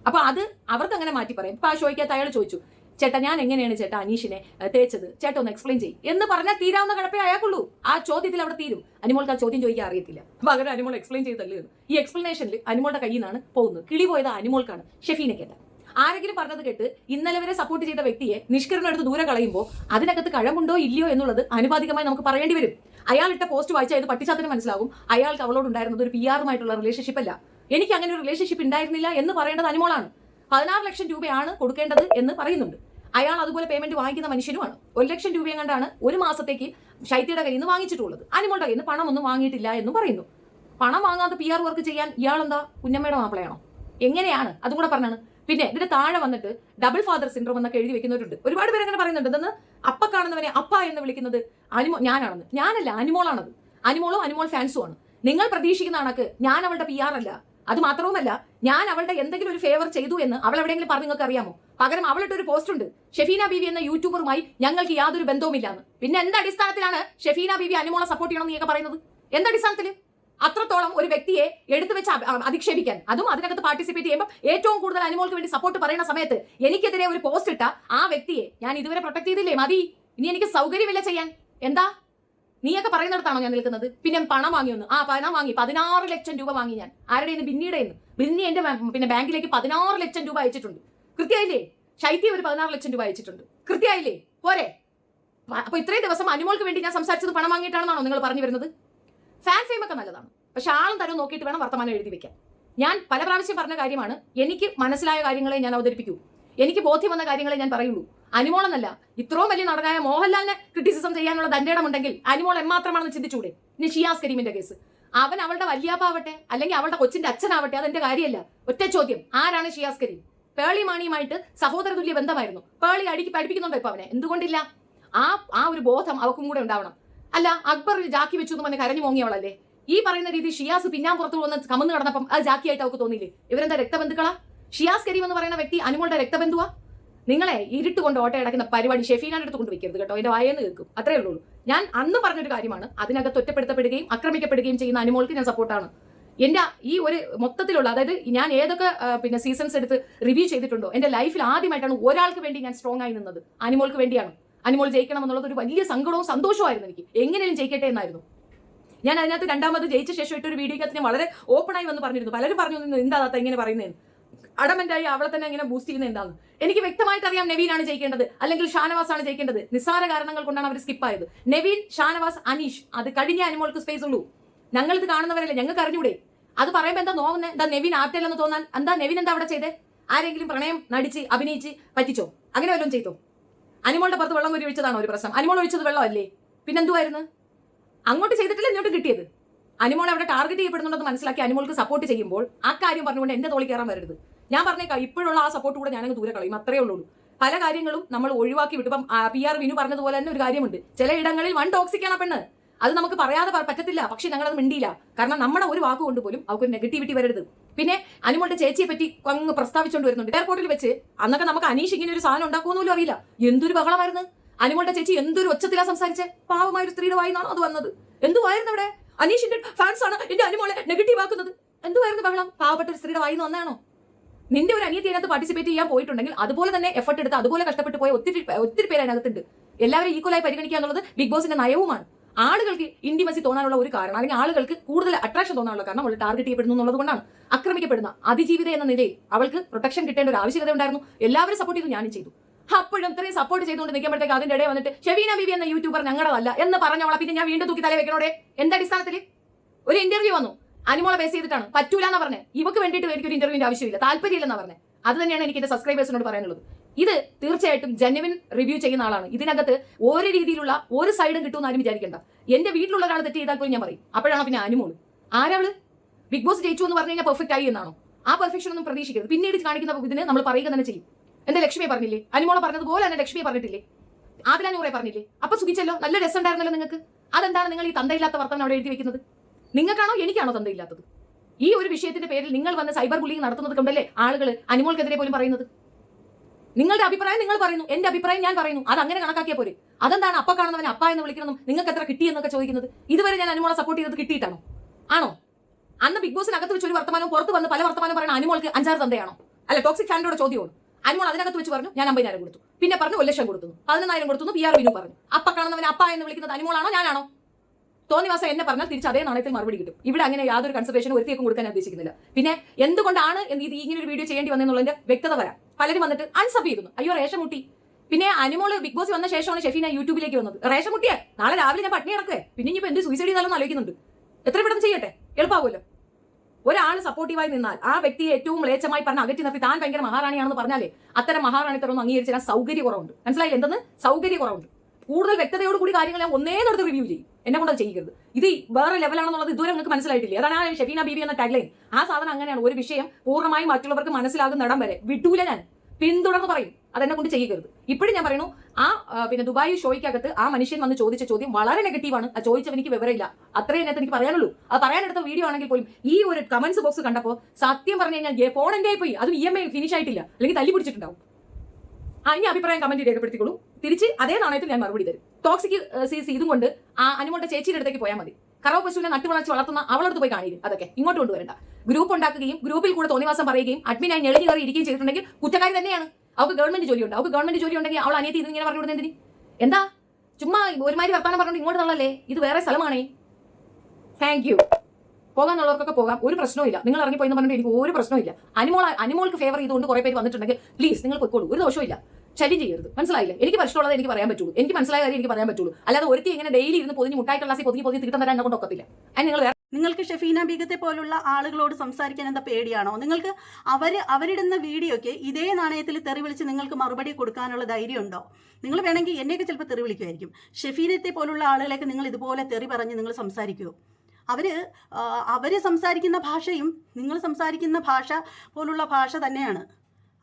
അപ്പൊ അത് അവർക്ക് അങ്ങനെ മാറ്റി പറയും. ഇപ്പൊ ആ ചോദിക്കാത്ത അയാൾ ചോദിച്ചു ചേട്ടാ ഞാൻ എങ്ങനെയാണ് ചേട്ടാ അനീഷിനെ തേച്ചത്? ചേട്ടാ ഒന്ന് എക്സ്പ്ലെയിൻ ചെയ്യും. എന്ന് പറഞ്ഞാൽ തീരാവുന്ന കിടപ്പേ അയാൾക്കുള്ളൂ. ആ ചോദ്യത്തിൽ അവിടെ തീരും. അനുമോൾക്ക് ആ ചോദ്യം ചോദിക്കാൻ അറിയത്തില്ല. പകരം അനുമോൾ എക്സ്പ്ലെയിൻ ചെയ്തല്ലേ. ഈ എക്സ്പ്ലനേഷനിൽ അനുമോളുടെ കയ്യിൽ നിന്നാണ് പോകുന്നത്. കിളി പോയത് അനുമോൾക്കാണ് ഷെഫീനയ്ക്കല്ല ആരെങ്കിലും പറഞ്ഞത് കേട്ട് ഇന്നലെ വരെ സപ്പോർട്ട് ചെയ്ത വ്യക്തിയെ നിഷ്കരണം എടുത്ത് ദൂരെ കളയുമ്പോൾ അതിനകത്ത് കഴമുണ്ടോ ഇല്ലയോ എന്നുള്ളത് ആനുപാതികമായി നമുക്ക് പറയേണ്ടി വരും. അയാളിട്ട പോസ്റ്റ് വായിച്ചാൽ ഇത് പട്ടിച്ചാത്തിന് മനസ്സിലാകും അയാൾക്ക് അവളോട് ഉണ്ടായിരുന്നത് ഒരു പി ആറുമായിട്ടുള്ള റിലേഷൻഷിപ്പ് അല്ല. എനിക്ക് അങ്ങനെ ഒരു റിലേഷൻഷിപ്പ് ഉണ്ടായിരുന്നില്ല എന്ന് പറയേണ്ടത് അനുമോളാണ്. പതിനാറ് ലക്ഷം രൂപയാണ് കൊടുക്കേണ്ടത് എന്ന് പറയുന്നുണ്ട്. അയാൾ അതുപോലെ പേയ്മെന്റ് വാങ്ങിക്കുന്ന മനുഷ്യനുമാണ്. ഒരു ലക്ഷം രൂപയും കണ്ടാണ് ഒരു മാസത്തേക്ക് ശൈത്യയുടെ കയ്യിൽ നിന്ന് വാങ്ങിച്ചിട്ടുള്ളത്. അനിമോളുടെ കയ്യിൽ നിന്ന് പണമൊന്നും വാങ്ങിയിട്ടില്ല എന്ന് പറയുന്നു. പണം വാങ്ങാതെ പി ആർ വർക്ക് ചെയ്യാൻ ഇയാൾ എന്താ കുഞ്ഞമ്മയുടെ മാപ്പിളയാണോ? എങ്ങനെയാണ്? അതും കൂടെ പറഞ്ഞാണ്. പിന്നെ ഇതിന്റെ താഴെ വന്നിട്ട് ഡബിൾ ഫാദർ സിൻഡ്രോം എന്നൊക്കെ എഴുതി വെക്കുന്നവരുണ്ട്. ഒരുപാട് പേര് അങ്ങനെ പറയുന്നുണ്ട്. ഇതെന്ന് അപ്പ കാണുന്നവനെ അപ്പ എന്ന് വിളിക്കുന്നത് അനിമോ ഞാനാണെന്ന്. ഞാനല്ല അനിമോളാണത്. അനിമോളും അനിമോൾ ഫാൻസും ആണ്. നിങ്ങൾ പ്രതീക്ഷിക്കുന്ന കണക്ക് ഞാൻ അവളുടെ പി ആർ അല്ല. അത് മാത്രവുമല്ല ഞാൻ അവളുടെ എന്തെങ്കിലും ഒരു ഫേവർ ചെയ്തു എന്ന് അവൾ എവിടെയെങ്കിലും പറഞ്ഞു നിങ്ങൾക്ക് അറിയാമോ? പകരം അവളുടെ ഒരു പോസ്റ്റ് ഉണ്ട്. ഷെഫീന ബീവി എന്ന യൂട്യൂബറുമായി ഞങ്ങൾക്ക് യാതൊരു ബന്ധവുമില്ലാന്ന്. പിന്നെ എന്ത് അടിസ്ഥാനത്തിലാണ് ഷെഫീന ബീവി അനുമോളെ സപ്പോർട്ട് ചെയ്യണമെന്ന് നീയൊക്കെ പറയുന്നത്? എന്ത് അടിസ്ഥാനത്തിൽ അത്രത്തോളം ഒരു വ്യക്തിയെ എടുത്തു വെച്ച് അധിക്ഷേപിക്കാൻ. അതും അതിനകത്ത് പാർട്ടിസിപ്പേറ്റ് ചെയ്യുമ്പോൾ ഏറ്റവും കൂടുതൽ അനുമോൾക്ക് വേണ്ടി സപ്പോർട്ട് പറയുന്ന സമയത്ത് എനിക്കെതിരെ ഒരു പോസ്റ്റ് ഇട്ട ആ വ്യക്തിയെ ഞാൻ ഇതുവരെ പ്രൊട്ടക്ട് ചെയ്തില്ലേ? മതി. ഇനി എനിക്ക് സൗകര്യമില്ല ചെയ്യാൻ. എന്താ? നീയൊക്കെ പറയുന്നിടത്താണോ ഞാൻ നിൽക്കുന്നത്? പിന്നെ പണം വാങ്ങി ഒന്ന് ആ പണം വാങ്ങി. പതിനാറ് ലക്ഷം രൂപ വാങ്ങി ഞാൻ. ആരുടെ ഇന്ന് ബിന്നിയുടെ ഇന്ന് ബിന്നി എന്റെ പിന്നെ ബാങ്കിലേക്ക് പതിനാറ് ലക്ഷം രൂപ അയച്ചിട്ടുണ്ട്. കൃത്യമായില്ലേ? ശൈത്യ ഒരു പതിനാറ് ലക്ഷം രൂപ അയച്ചിട്ടുണ്ട്. കൃത്യമായില്ലേ? പോരെ. അപ്പൊ ഇത്രയും ദിവസം അനുമോൾക്ക് വേണ്ടി ഞാൻ സംസാരിച്ചത് പണം വാങ്ങിയിട്ടാണെന്നാണോ നിങ്ങൾ പറഞ്ഞു വരുന്നത്? ഫാൻ ഫെയിം ഒക്കെ നല്ലതാണ്. പക്ഷെ ആളും തരം നോക്കിയിട്ട് വേണം വർത്തമാനം എഴുതി വെക്കാൻ. ഞാൻ പല പ്രാവശ്യം പറഞ്ഞ കാര്യമാണ് എനിക്ക് മനസ്സിലായ കാര്യങ്ങളെ ഞാൻ അവതരിപ്പിക്കൂ. എനിക്ക് ബോധ്യം വന്ന കാര്യങ്ങളെ ഞാൻ പറയുള്ളൂ. അനുമോളെന്നല്ല ഇത്രയും വലിയ നടനായ മോഹൻലാലിനെ ക്രിറ്റിസിസം ചെയ്യാനുള്ള ദണ്ഡേടമുണ്ടെങ്കിൽ അനിമോൾ എമ്മാത്രമാണെന്ന് ചിന്തിച്ചൂടെ? ഇനി ഷിയാസ് കരീമിന്റെ കേസ് അവൻ അവളുടെ വല്യാപ്പാവട്ടെ അല്ലെങ്കിൽ അവളുടെ കൊച്ചിന്റെ അച്ഛനാവട്ടെ അതെന്റെ കാര്യമല്ല. ഒറ്റ ചോദ്യം ആരാണ് ഷിയാസ് കരീം? പേളി മാണിയുമായിട്ട് സഹോദര തുല്യ ബന്ധമായിരുന്നു. പേളി അടിക്ക് പഠിപ്പിക്കുന്നുണ്ടോ ഇപ്പൊ അവനെ? എന്തുകൊണ്ടില്ല? ആ ആ ഒരു ബോധം അവക്കും കൂടെ ഉണ്ടാവണം. അല്ല അക്ബർ ജാക്കി വെച്ചു എന്ന് പറഞ്ഞ് കരഞ്ഞു മോങ്ങിയവളല്ലേ ഈ പറയുന്ന രീതി ഷിയാസ് പിന്നാൻ പുറത്തു വന്ന് കമന്ന് കിടന്നപ്പം അത് ജാക്കിയായിട്ട് അവക്ക് തോന്നിയില്ലേ? ഇവരെന്താ രക്തബന്ധുക്കളാ? ഷിയാസ് കരീം എന്ന് പറയുന്ന വ്യക്തി അനുമോളുടെ രക്തബന്ധുവാ? നിങ്ങളെ ഇരുട്ട് കൊണ്ട് ഓട്ട അടക്കുന്ന പരിപാടി ഷെഫീനാന്റെ അടുത്ത് കൊണ്ട് വെക്കരുത് കേട്ടോ. എന്റെ വായെന്ന് കേൾക്കും. അത്രേ ഉള്ളൂ. ഞാൻ അന്ന് പറഞ്ഞൊരു കാര്യമാണ്. അതിനകത്ത് ഒറ്റപ്പെടുത്തപ്പെടുകയും ആക്രമിക്കപ്പെടുകയും ചെയ്യുന്ന അനുമോൾക്ക് ഞാൻ സപ്പോർട്ടാണ്. എന്റെ ഈ ഒരു മൊത്തത്തിലുള്ള അതായത് ഞാൻ ഏതൊക്കെ പിന്നെ സീസൺസ് എടുത്ത് റിവ്യൂ ചെയ്തിട്ടുണ്ടോ എന്റെ ലൈഫിൽ ആദ്യമായിട്ടാണ് ഒരാൾക്ക് വേണ്ടി ഞാൻ സ്ട്രോങ് ആയി നിന്നത്. അനുമോൾക്ക് വേണ്ടിയാണ്. അനുമോൾ ജയിക്കണം എന്നുള്ളത് ഒരു വലിയ സങ്കടവും സന്തോഷമായിരുന്നു എനിക്ക്. എങ്ങനെയും ജയിക്കട്ടെ എന്നായിരുന്നു. ഞാൻ അതിനകത്ത് രണ്ടാമത് ജയിച്ച ശേഷം ഇട്ടൊരു വീഡിയോക്കകത്ത് ഞാൻ വളരെ ഓപ്പണായി വന്ന് പറഞ്ഞിരുന്നു. പലരും പറഞ്ഞു "നിങ്ങൾ എന്താ ഇങ്ങനെ പറയുന്നതെന്ന്? അടമന്റായി അവളെ തന്നെ ഇങ്ങനെ ബൂസ്റ്റ് ചെയ്യുന്ന എന്താന്ന്? എനിക്ക് വ്യക്തമായിട്ട് അറിയാം നവീനാണ് ജയിക്കേണ്ടത്. അല്ലെങ്കിൽ ഷാനവാസ് ആണ് ജയിക്കേണ്ടത്. നിസ്സാര കാരണങ്ങൾ കൊണ്ടാണ് അവർ സ്കിപ്പ് ആയത്. നെവീൻ ഷാനവാസ് അനീഷ് അത് കഴിഞ്ഞ അനുമോൾക്ക് സ്പേസ് ഉള്ളൂ. ഞങ്ങൾ ഇത് കാണുന്നവരല്ലേ? ഞങ്ങൾക്ക് അറിഞ്ഞൂടെ? അത് പറയുമ്പോൾ എന്താ നോവുന്നത് എന്താ നെവിൻ ആറ്റല്ലെന്ന് തോന്നാൻ? എന്താ നെവിൻ എന്താ അവിടെ ചെയ്തേ? ആരെങ്കിലും പ്രണയം നടിച്ച് അഭിനയിച്ച് പറ്റിച്ചോ? അങ്ങനെ വല്ലതും ചെയ്തോ? അനിമോളുടെ പുറത്ത് വെള്ളം കോരി ഒഴിച്ചതാണോ ഒരു പ്രശ്നം? അനിമോൾ ഒഴിച്ചത് വെള്ളമല്ലേ പിന്നെന്തുവായിരുന്നു? അങ്ങോട്ട് ചെയ്തിട്ടില്ല ഇങ്ങോട്ട് കിട്ടിയത്. അനിമോൾ അവിടെ ടാർഗറ്റ് ചെയ്യപ്പെടുന്നുണ്ടെന്ന് മനസ്സിലാക്കി അനിമോൾക്ക് സപ്പോർട്ട് ചെയ്യുമ്പോൾ ആ കാര്യം പറഞ്ഞുകൊണ്ട് എന്റെ തോളി കയറാൻ വരരുത്. ഞാൻ പറഞ്ഞേക്കാം ഇപ്പോഴുള്ള ആ സപ്പോർട്ട് കൂടെ ഞാനങ്ങ് ദൂരെ കളയും അത്രേ ഉള്ളൂ പല കാര്യങ്ങളും നമ്മൾ ഒഴിവാക്കി വിട്ടു. ഇപ്പം പി ആർ വിനു പറഞ്ഞതുപോലെ തന്നെ ഒരു കാര്യമുണ്ട്. ചില ഇടങ്ങളിൽ വൺ ടോക്സിക്കാണ് പെണ്ണ്. അത് നമുക്ക് പറയാതെ പറ്റത്തില്ല പക്ഷെ ഞങ്ങളത് മിണ്ടിയില്ല. കാരണം നമ്മുടെ ഒരു വാക്ക് കൊണ്ട് പോലും അവർക്ക് നെഗറ്റിവിറ്റി വരരുത്. പിന്നെ അനുമോളുടെ ചേച്ചിയെ പറ്റി അങ്ങ് പ്രസ്താവിച്ചുകൊണ്ട് വരുന്നുണ്ട്. എയർപോർട്ടിൽ വെച്ച് അന്നൊക്കെ നമുക്ക് അനീഷ് ഇങ്ങനെ ഒരു സാധനം ഉണ്ടാക്കുമെന്ന് അറിയില്ല. എന്തൊരു ബഹളമായിരുന്നു? അനുമോളുടെ ചേച്ചി എന്തൊരു ഒച്ചത്തിലാ സംസാരിച്ചേ? പാവമായ ഒരു സ്ത്രീയുടെ വായിന്നാണോ അത് വന്നത്? എന്തുവായിരുന്നു അവിടെ? അനീഷിന്റെ ഫാൻസ് ആണ് എന്റെ അനുമോളെ നെഗറ്റീവ് ആക്കുന്നത്. എന്തുവായിരുന്നു ബഹളം? പാവപ്പെട്ട ഒരു സ്ത്രീയുടെ വായിന്ന് വന്നാണോ നിന്റെ ഒരു അനിയത്തി അതിനകത്ത് പാർട്ടിസിപ്പേറ്റ് ചെയ്യാൻ പോയിട്ടുണ്ടെങ്കിൽ അതുപോലെ തന്നെ എഫർട്ട് എടുത്ത് അതുപോലെ കഷ്ടപ്പെട്ട് പോയ ഒത്തിരി ഒത്തിരി പേര് അതിനകത്തുണ്ട്. എല്ലാവരും ഈക്വലായി പരിഗണിക്കുക എന്നുള്ളത് ബിഗ് ബോസിന്റെ നയവുമാണ്. ആളുകൾക്ക് ഇന്റിമസി തോന്നാനുള്ള ഒരു കാരണം അല്ലെങ്കിൽ ആളുകൾക്ക് കൂടുതൽ അട്രാക്ഷൻ തോന്നാനുള്ള കാരണം അവൾ ടാർഗറ്റ് ചെയ്യപ്പെടുന്നു എന്നുള്ളത് കൊണ്ടാണ്. ആക്രമിക്കപ്പെടുന്ന അതിജീവിത എന്ന നിലയിൽ അവൾക്ക് പ്രൊട്ടക്ഷൻ കിട്ടേണ്ട ഒരു ആവശ്യകത ഉണ്ടായിരുന്നു. എല്ലാവരും സപ്പോർട്ട് ചെയ്തു ഞാനും ചെയ്തു. അപ്പോഴും ഇത്രയും സപ്പോർട്ട് ചെയ്തുകൊണ്ട് നിൽക്കുമ്പോഴത്തേക്ക് അതിന്റെ ഇടയിൽ വന്നിട്ട് ഷെവീന ബിബി എന്ന യൂട്യൂബർ ഞങ്ങളതല്ല എന്ന് പറഞ്ഞവളെ പിന്നെ ഞാൻ വീണ്ടും തൂക്കി തല വെക്കണോടെ? എന്ത് അടിസ്ഥാനത്തിൽ ഒരു ഇന്റർവ്യൂ വന്നു. അനിമോളെ ബേസ് ചെയ്തിട്ടാണ്. പറ്റൂല എന്ന് പറഞ്ഞത് ഇവക്ക് വേണ്ടിയിട്ട് എനിക്ക് ഒരു ഇന്റർവ്യൂവിന്റെ ആവശ്യമില്ല. താല്പര്യമില്ലെന്ന് പറഞ്ഞത് അത് തന്നെയാണ് എനിക്ക് എന്റെ സബ്സ്ക്രൈബേഴ്സിനോട് പറയാനുള്ളത്. ഇത് തീർച്ചയായിട്ടും ജെനുവിൻ റിവ്യൂ ചെയ്യുന്ന ആളാണ്. ഇതിനകത്ത് ഒരു രീതിയിലുള്ള ഒരു സൈഡും കിട്ടുമെന്ന് ആരും വിചാരിക്കേണ്ട. എന്റെ വീട്ടിലുള്ള ഒരാൾ തെറ്റ് ചെയ്താൽ പോലും ഞാൻ പറയും. അപ്പോഴാണ് പിന്നെ അനുമോൾ. ആരാൾ ബിഗ് ബോസ് ജയിച്ചു എന്ന് പറഞ്ഞു കഴിഞ്ഞാൽ പെർഫെക്റ്റ് ആയി എന്നാണോ? ആ പെർഫെക്ഷൻ ഒന്നും പ്രതീക്ഷിക്കരുത്. പിന്നീട് കാണിക്കുന്ന ഇതിന് നമ്മൾ പറയുക തന്നെ ചെയ്യും. എന്താ ലക്ഷ്മിയെ പറഞ്ഞില്ലേ? അനുമോളെ പറഞ്ഞതുപോലെ തന്നെ ലക്ഷ്മിയെ പറഞ്ഞിട്ടില്ലേ? ആദിലാനൂറെ പറഞ്ഞില്ലേ? അപ്പൊ സുഖിച്ചല്ലോ? നല്ല രസം ഉണ്ടായിരുന്നല്ലോ നിങ്ങൾക്ക്. അതെന്താണ് നിങ്ങൾ ഈ തന്തയില്ലാത്ത വർത്തമാനം അവിടെ എഴുതി വെക്കുന്നത്? നിങ്ങൾക്കാണോ എനിക്കാണോ തന്തയില്ലാത്തത്? ഈ ഒരു വിഷയത്തിന്റെ പേരിൽ നിങ്ങൾ വന്ന് സൈബർ ബുള്ളിങ് നടത്തുന്നത് കൊണ്ടല്ലേ ആളുകൾ അനിമോൾക്കെതിരെ പോലും പറയുന്നത്? നിങ്ങളുടെ അഭിപ്രായം നിങ്ങൾ പറയുന്നു എന്റെ അഭിപ്രായം ഞാൻ പറയുന്നു അത് അങ്ങനെ കണക്കാക്കിയ പോരെ? അതെന്താണ് അപ്പ കാണുന്നവനെ അപ്പ എന്ന് വിളിക്കണം നിങ്ങൾക്ക് എത്ര കിട്ടിയെന്നൊക്കെ ചോദിക്കുന്നത്? ഇതുവരെ ഞാൻ അനുമോളെ സപ്പോർട്ട് ചെയ്തത് കിട്ടിയിട്ടാണോ? ആണോ? അന്ന് ബിഗ് ബോസിനകത്ത് വെച്ച് ഒരു വർത്തമാനം പുറത്ത് വന്ന് പല വർത്തമാനം പറയുന്ന അനുമോൾക്ക് അഞ്ചാറ് തന്തയാണോ? അല്ല ടോക്സിക് ഫാനിലൂടെ ചോദ്യമാണ്. അനുമോൾ അതിനകത്ത് വെച്ച് പറഞ്ഞു ഞാൻ അമ്പതിനായിരം കൊടുത്തു. പിന്നെ പറഞ്ഞു ഒരു ലക്ഷം കൊടുത്തു. പതിനൊന്നായിരം കൊടുത്തു പി ആർ വിനു പറഞ്ഞു. അപ്പ കാണുന്നവനെ അപ്പ എന്ന് വിളിക്കുന്നത് അനുമോളാണോ ഞാനാണോ? തോന്നിവാസം എന്നെ പറഞ്ഞാൽ തിരിച്ച് അതേ നാണയത്തിൽ മറുപടി കിട്ടും. ഇവിടെ അങ്ങനെ യാതൊരു കൺസിഡറേഷനും ഒരുത്തേക്കും കൊടുക്കാൻ ഉദ്ദേശിക്കുന്നില്ല. പിന്നെ എന്തുകൊണ്ടാണ് ഇത് ഇങ്ങനെ ഒരു വീഡിയോ ചെയ്യേണ്ടി വന്നെന്നുള്ളതിന്റെ വ്യക്തത വരാം. പലരും വന്നിട്ട് അൺസബ് ചെയ്തു. അയ്യോ റേഷൻ മുട്ടി പിന്നെ അനുമോൾ ബിഗ് ബോസ് വന്ന ശേഷമാണ് ഷെഫീന യൂട്യൂബിലേക്ക് വന്നത്. റേഷൻ മുട്ടിയെ നാളെ രാവിലെ ഞാൻ പട്ടിണി കിടക്കുവേ. പിന്നെ ഇനിയിപ്പോ എന്ത് സൂയിസൈഡ് ചെയ്താലും ആലോചിക്കുന്നുണ്ട്. എത്ര പെട്ടെന്ന് ചെയ്യട്ടെ? എളുപ്പമാവുമല്ലോ ഒരാൾ സപ്പോർട്ടീവായി നിന്നാൽ ആ വ്യക്തിയെ ഏറ്റവും മ്ലേച്ഛമായി പറഞ്ഞ് അകറ്റി നിർത്തി താൻ ഭയങ്കര മഹാറാണിയാണെന്ന് പറഞ്ഞാലേ അത്തരം മഹാറാണിത്തരൊന്നും അംഗീകരിച്ചാൽ തരാൻ സൗകര്യ കുറവുണ്ട് മനസ്സിലായില്ല എന്തെന്ന്? സൗകര്യ കുറവുണ്ട് കൂടുതൽ വ്യക്തതയോടുകൂടി കാര്യങ്ങൾ ഞാൻ ഒന്നേ നടത്ത് റിവ്യൂ ചെയ്യും. എന്നെ കൊണ്ട് ചെയ്യരുത് ഇത് വേറെ ലെവലാണെന്നുള്ളത് ഇതുവരെ നിങ്ങൾക്ക് മനസ്സിലായിട്ടില്ല? അതാണ് ആ ഷെഫീന ബീബി എന്ന ടാഗ്ലൈൻ ആ സാധനം അങ്ങനെയാണ്. ഒരു വിഷയം പൂർണമായും മറ്റുള്ളവർക്ക് മനസ്സിലാകുന്നിടം വരെ. വിട്ടൂല ഞാൻ. പിന്തുടർന്ന് പറയും. അതെന്നെ കൊണ്ട് ചെയ്യരുത് ഇപ്പോഴും ഞാൻ പറയുന്നു ആ പിന്നെ ദുബായി ഷോയ്ക്കകത്ത് ആ മനുഷ്യൻ വന്ന് ചോദിച്ച ചോദ്യം വളരെ നെഗറ്റീവാണ് ആ ചോദിച്ചവനിക്ക് വിവരമില്ല. അത്രയും നേരത്തെ എനിക്ക് പറയാനുള്ളൂ. അത് പറയാനെടുത്ത വീഡിയോ ആണെങ്കിൽ പോലും ഈ ഒരു കമന്റ്സ് ബോക്സ് കണ്ടപ്പോൾ സത്യം പറഞ്ഞു കഴിഞ്ഞാൽ ഫോൺ പോയി. അതും ഇ എം ഐ ഫിനിഷ് ആയിട്ടില്ല. അല്ലെങ്കിൽ തല്ലി പിടിച്ചിട്ടുണ്ടാവും ആ ഇനി അഭിപ്രായം കമന്റ് രേഖപ്പെടുത്തിക്കോളൂ. തിരിച്ച് അതേ നാണയത്തിൽ ഞാൻ മറുപടി തരും. ടോക്സിക് സീസ് ഇതും കൊണ്ട് ആ അനുമോളുടെ ചേച്ചിയുടെ അടുത്തേക്ക് പോയാൽ മതി. കറവ് പശുവിനെ നട്ടുവളച്ച് വളർത്തുന്ന അവളടുത്ത് പോയി കാണിക്കും അതൊക്കെ ഇങ്ങോട്ട് കൊണ്ടുവരണ്ട. ഗ്രൂപ്പ് ഉണ്ടാക്കുകയും ഗ്രൂപ്പിൽ കൂടെ തോന്നിവാസം പറയുകയും അഡ്മിനായി ഞെളിഞ്ഞു കയറി ഇരിക്കുകയും ചെയ്തിട്ടുണ്ടെങ്കിൽ കുറ്റക്കാരി തന്നെയാണ്. അവർക്ക് ഗവൺമെന്റ് ജോലിയുണ്ട്. അവർക്ക് ഗവൺമെന്റ് ജോലി ഉണ്ടെങ്കിൽ അവൾ അനിയത്തി ഇതിങ്ങനെ പറഞ്ഞു കൊടുത്തേ എന്തിന്? എന്താ? ചുമ്മാ ഒരുമാതിരി വർത്താനം പറഞ്ഞിട്ട് ഇങ്ങോട്ട് തള്ളല്ലേ? ഇത് വേറെ സ്ഥലമാണേ. താങ്ക് യു പോകാന്നുള്ളവർക്കൊക്കെ പോകാം. ഒരു പ്രശ്നവും ഇല്ല. നിങ്ങൾ ഇറങ്ങിപ്പോയി പറഞ്ഞിട്ട് എനിക്ക് ഒരു പ്രശ്നവും ഇല്ല. അനിമോൾ അനിമോൾക്ക് ഫേവർ ചെയ്തുകൊണ്ട് കുറെ പേര് വന്നിട്ടുണ്ടെങ്കിൽ പ്ലീസ് നിങ്ങൾ പൊയ്ക്കോളൂ. ഒരു ദോഷവും ഇല്ല. ശല്യം ചെയ്യരുത്. മനസ്സിലായില്ലേ? എനിക്ക് പ്രശ്നമുള്ളത് എനിക്ക് പറയാൻ പറ്റുള്ളൂ. എനിക്ക് മനസ്സിലായ കാര്യം എനിക്ക് പറയാൻ പറ്റുള്ളൂ. അല്ലാതെ ഒരുത്തി ഇങ്ങനെ ഡെയിലി ഇരുന്ന് പൊതിഞ്ഞ് മുട്ടായിട്ടുള്ള ക്ലാസ്സിൽ പൊതിഞ്ഞ് പൊതിഞ്ഞ് തീട്ടം തരാൻ കൊണ്ട് ഒക്കത്തില്ല. അതിന് നിങ്ങൾ വേറെ നിങ്ങൾക്ക് ഷെഫീന ബീഗത്തെ പോലുള്ള ആളുകളോട് സംസാരിക്കാൻ എന്താ പേടിയാണോ? നിങ്ങൾക്ക് അവർ അവരിടുന്ന വീഡിയോയ്ക്ക് ഇതേ നാണയത്തിൽ തെറി വിളിച്ച് നിങ്ങൾക്ക് മറുപടി കൊടുക്കാനുള്ള ധൈര്യമുണ്ടോ നിങ്ങൾ വേണമെങ്കിൽ എന്നെയൊക്കെ ചിലപ്പോൾ തെറി വിളിക്കുമായിരിക്കും. ഷെഫീനത്തെ പോലുള്ള ആളുകളെയൊക്കെ നിങ്ങൾ ഇതുപോലെ തെറി പറഞ്ഞ് നിങ്ങൾ സംസാരിക്കുമോ അവർ അവർ സംസാരിക്കുന്ന ഭാഷയും നിങ്ങൾ സംസാരിക്കുന്ന ഭാഷ പോലുള്ള ഭാഷ തന്നെയാണ്.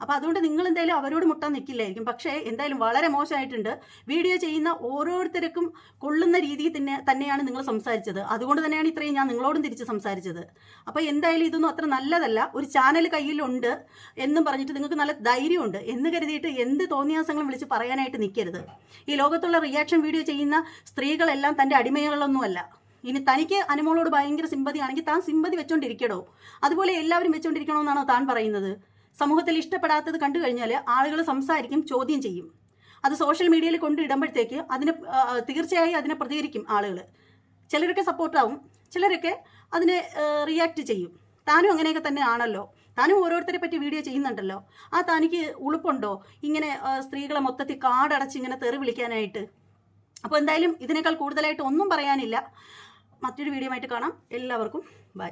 അപ്പോൾ അതുകൊണ്ട് നിങ്ങൾ എന്തായാലും അവരോട് മുട്ടാൻ നിൽക്കില്ലായിരിക്കും പക്ഷേ എന്തായാലും വളരെ മോശമായിട്ടുണ്ട്. വീഡിയോ ചെയ്യുന്ന ഓരോരുത്തർക്കും കൊള്ളുന്ന രീതിയിൽ തന്നെ തന്നെയാണ് നിങ്ങൾ സംസാരിച്ചത്. അതുകൊണ്ട് തന്നെയാണ് ഇത്രയും ഞാൻ നിങ്ങളോടും തിരിച്ച് സംസാരിച്ചത്. അപ്പോൾ എന്തായാലും ഇതൊന്നും അത്ര നല്ലതല്ല. ഒരു ചാനൽ കയ്യിലുണ്ട് എന്നും പറഞ്ഞിട്ട് നിങ്ങൾക്ക് നല്ല ധൈര്യമുണ്ട് എന്ന് കരുതിയിട്ട് എന്ത് തോന്നിയാസങ്ങളും വിളിച്ച് പറയാനായിട്ട് നിൽക്കരുത് ഈ ലോകത്തുള്ള റിയാക്ഷൻ വീഡിയോ ചെയ്യുന്ന സ്ത്രീകളെല്ലാം തന്റെ അടിമകളൊന്നുമല്ല. ഇനി തനിക്ക് അനുമോളോട് ഭയങ്കര സിമ്പതി ആണെങ്കിൽ താൻ സിമ്പതി വെച്ചോണ്ടിരിക്കടോ? അതുപോലെ എല്ലാവരും വെച്ചോണ്ടിരിക്കണമെന്നാണോ താൻ പറയുന്നത്? സമൂഹത്തിൽ ഇഷ്ടപ്പെടാത്തത് കണ്ടു കഴിഞ്ഞാൽ ആളുകൾ സംസാരിക്കും ചോദ്യം ചെയ്യും. അത് സോഷ്യൽ മീഡിയയിൽ കൊണ്ടിടുമ്പോഴത്തേക്ക് അതിന് തീർച്ചയായും അതിനെ പ്രതികരിക്കും ആളുകൾ ചിലരൊക്കെ സപ്പോർട്ടാവും ചിലരൊക്കെ അതിനെ റിയാക്ട് ചെയ്യും. താനും അങ്ങനെയൊക്കെ തന്നെ ആണല്ലോ താനും ഓരോരുത്തരെ പറ്റി വീഡിയോ ചെയ്യുന്നുണ്ടല്ലോ. ആ തനിക്ക് ഉളുപ്പുണ്ടോ? ഇങ്ങനെ സ്ത്രീകളെ മൊത്തത്തിൽ കാടടച്ച് ഇങ്ങനെ തെറി വിളിക്കാനായിട്ട്. അപ്പോൾ എന്തായാലും ഇതിനേക്കാൾ കൂടുതലായിട്ട് ഒന്നും പറയാനില്ല. മറ്റൊരു വീഡിയോ ആയിട്ട് കാണാം. എല്ലാവർക്കും ബൈ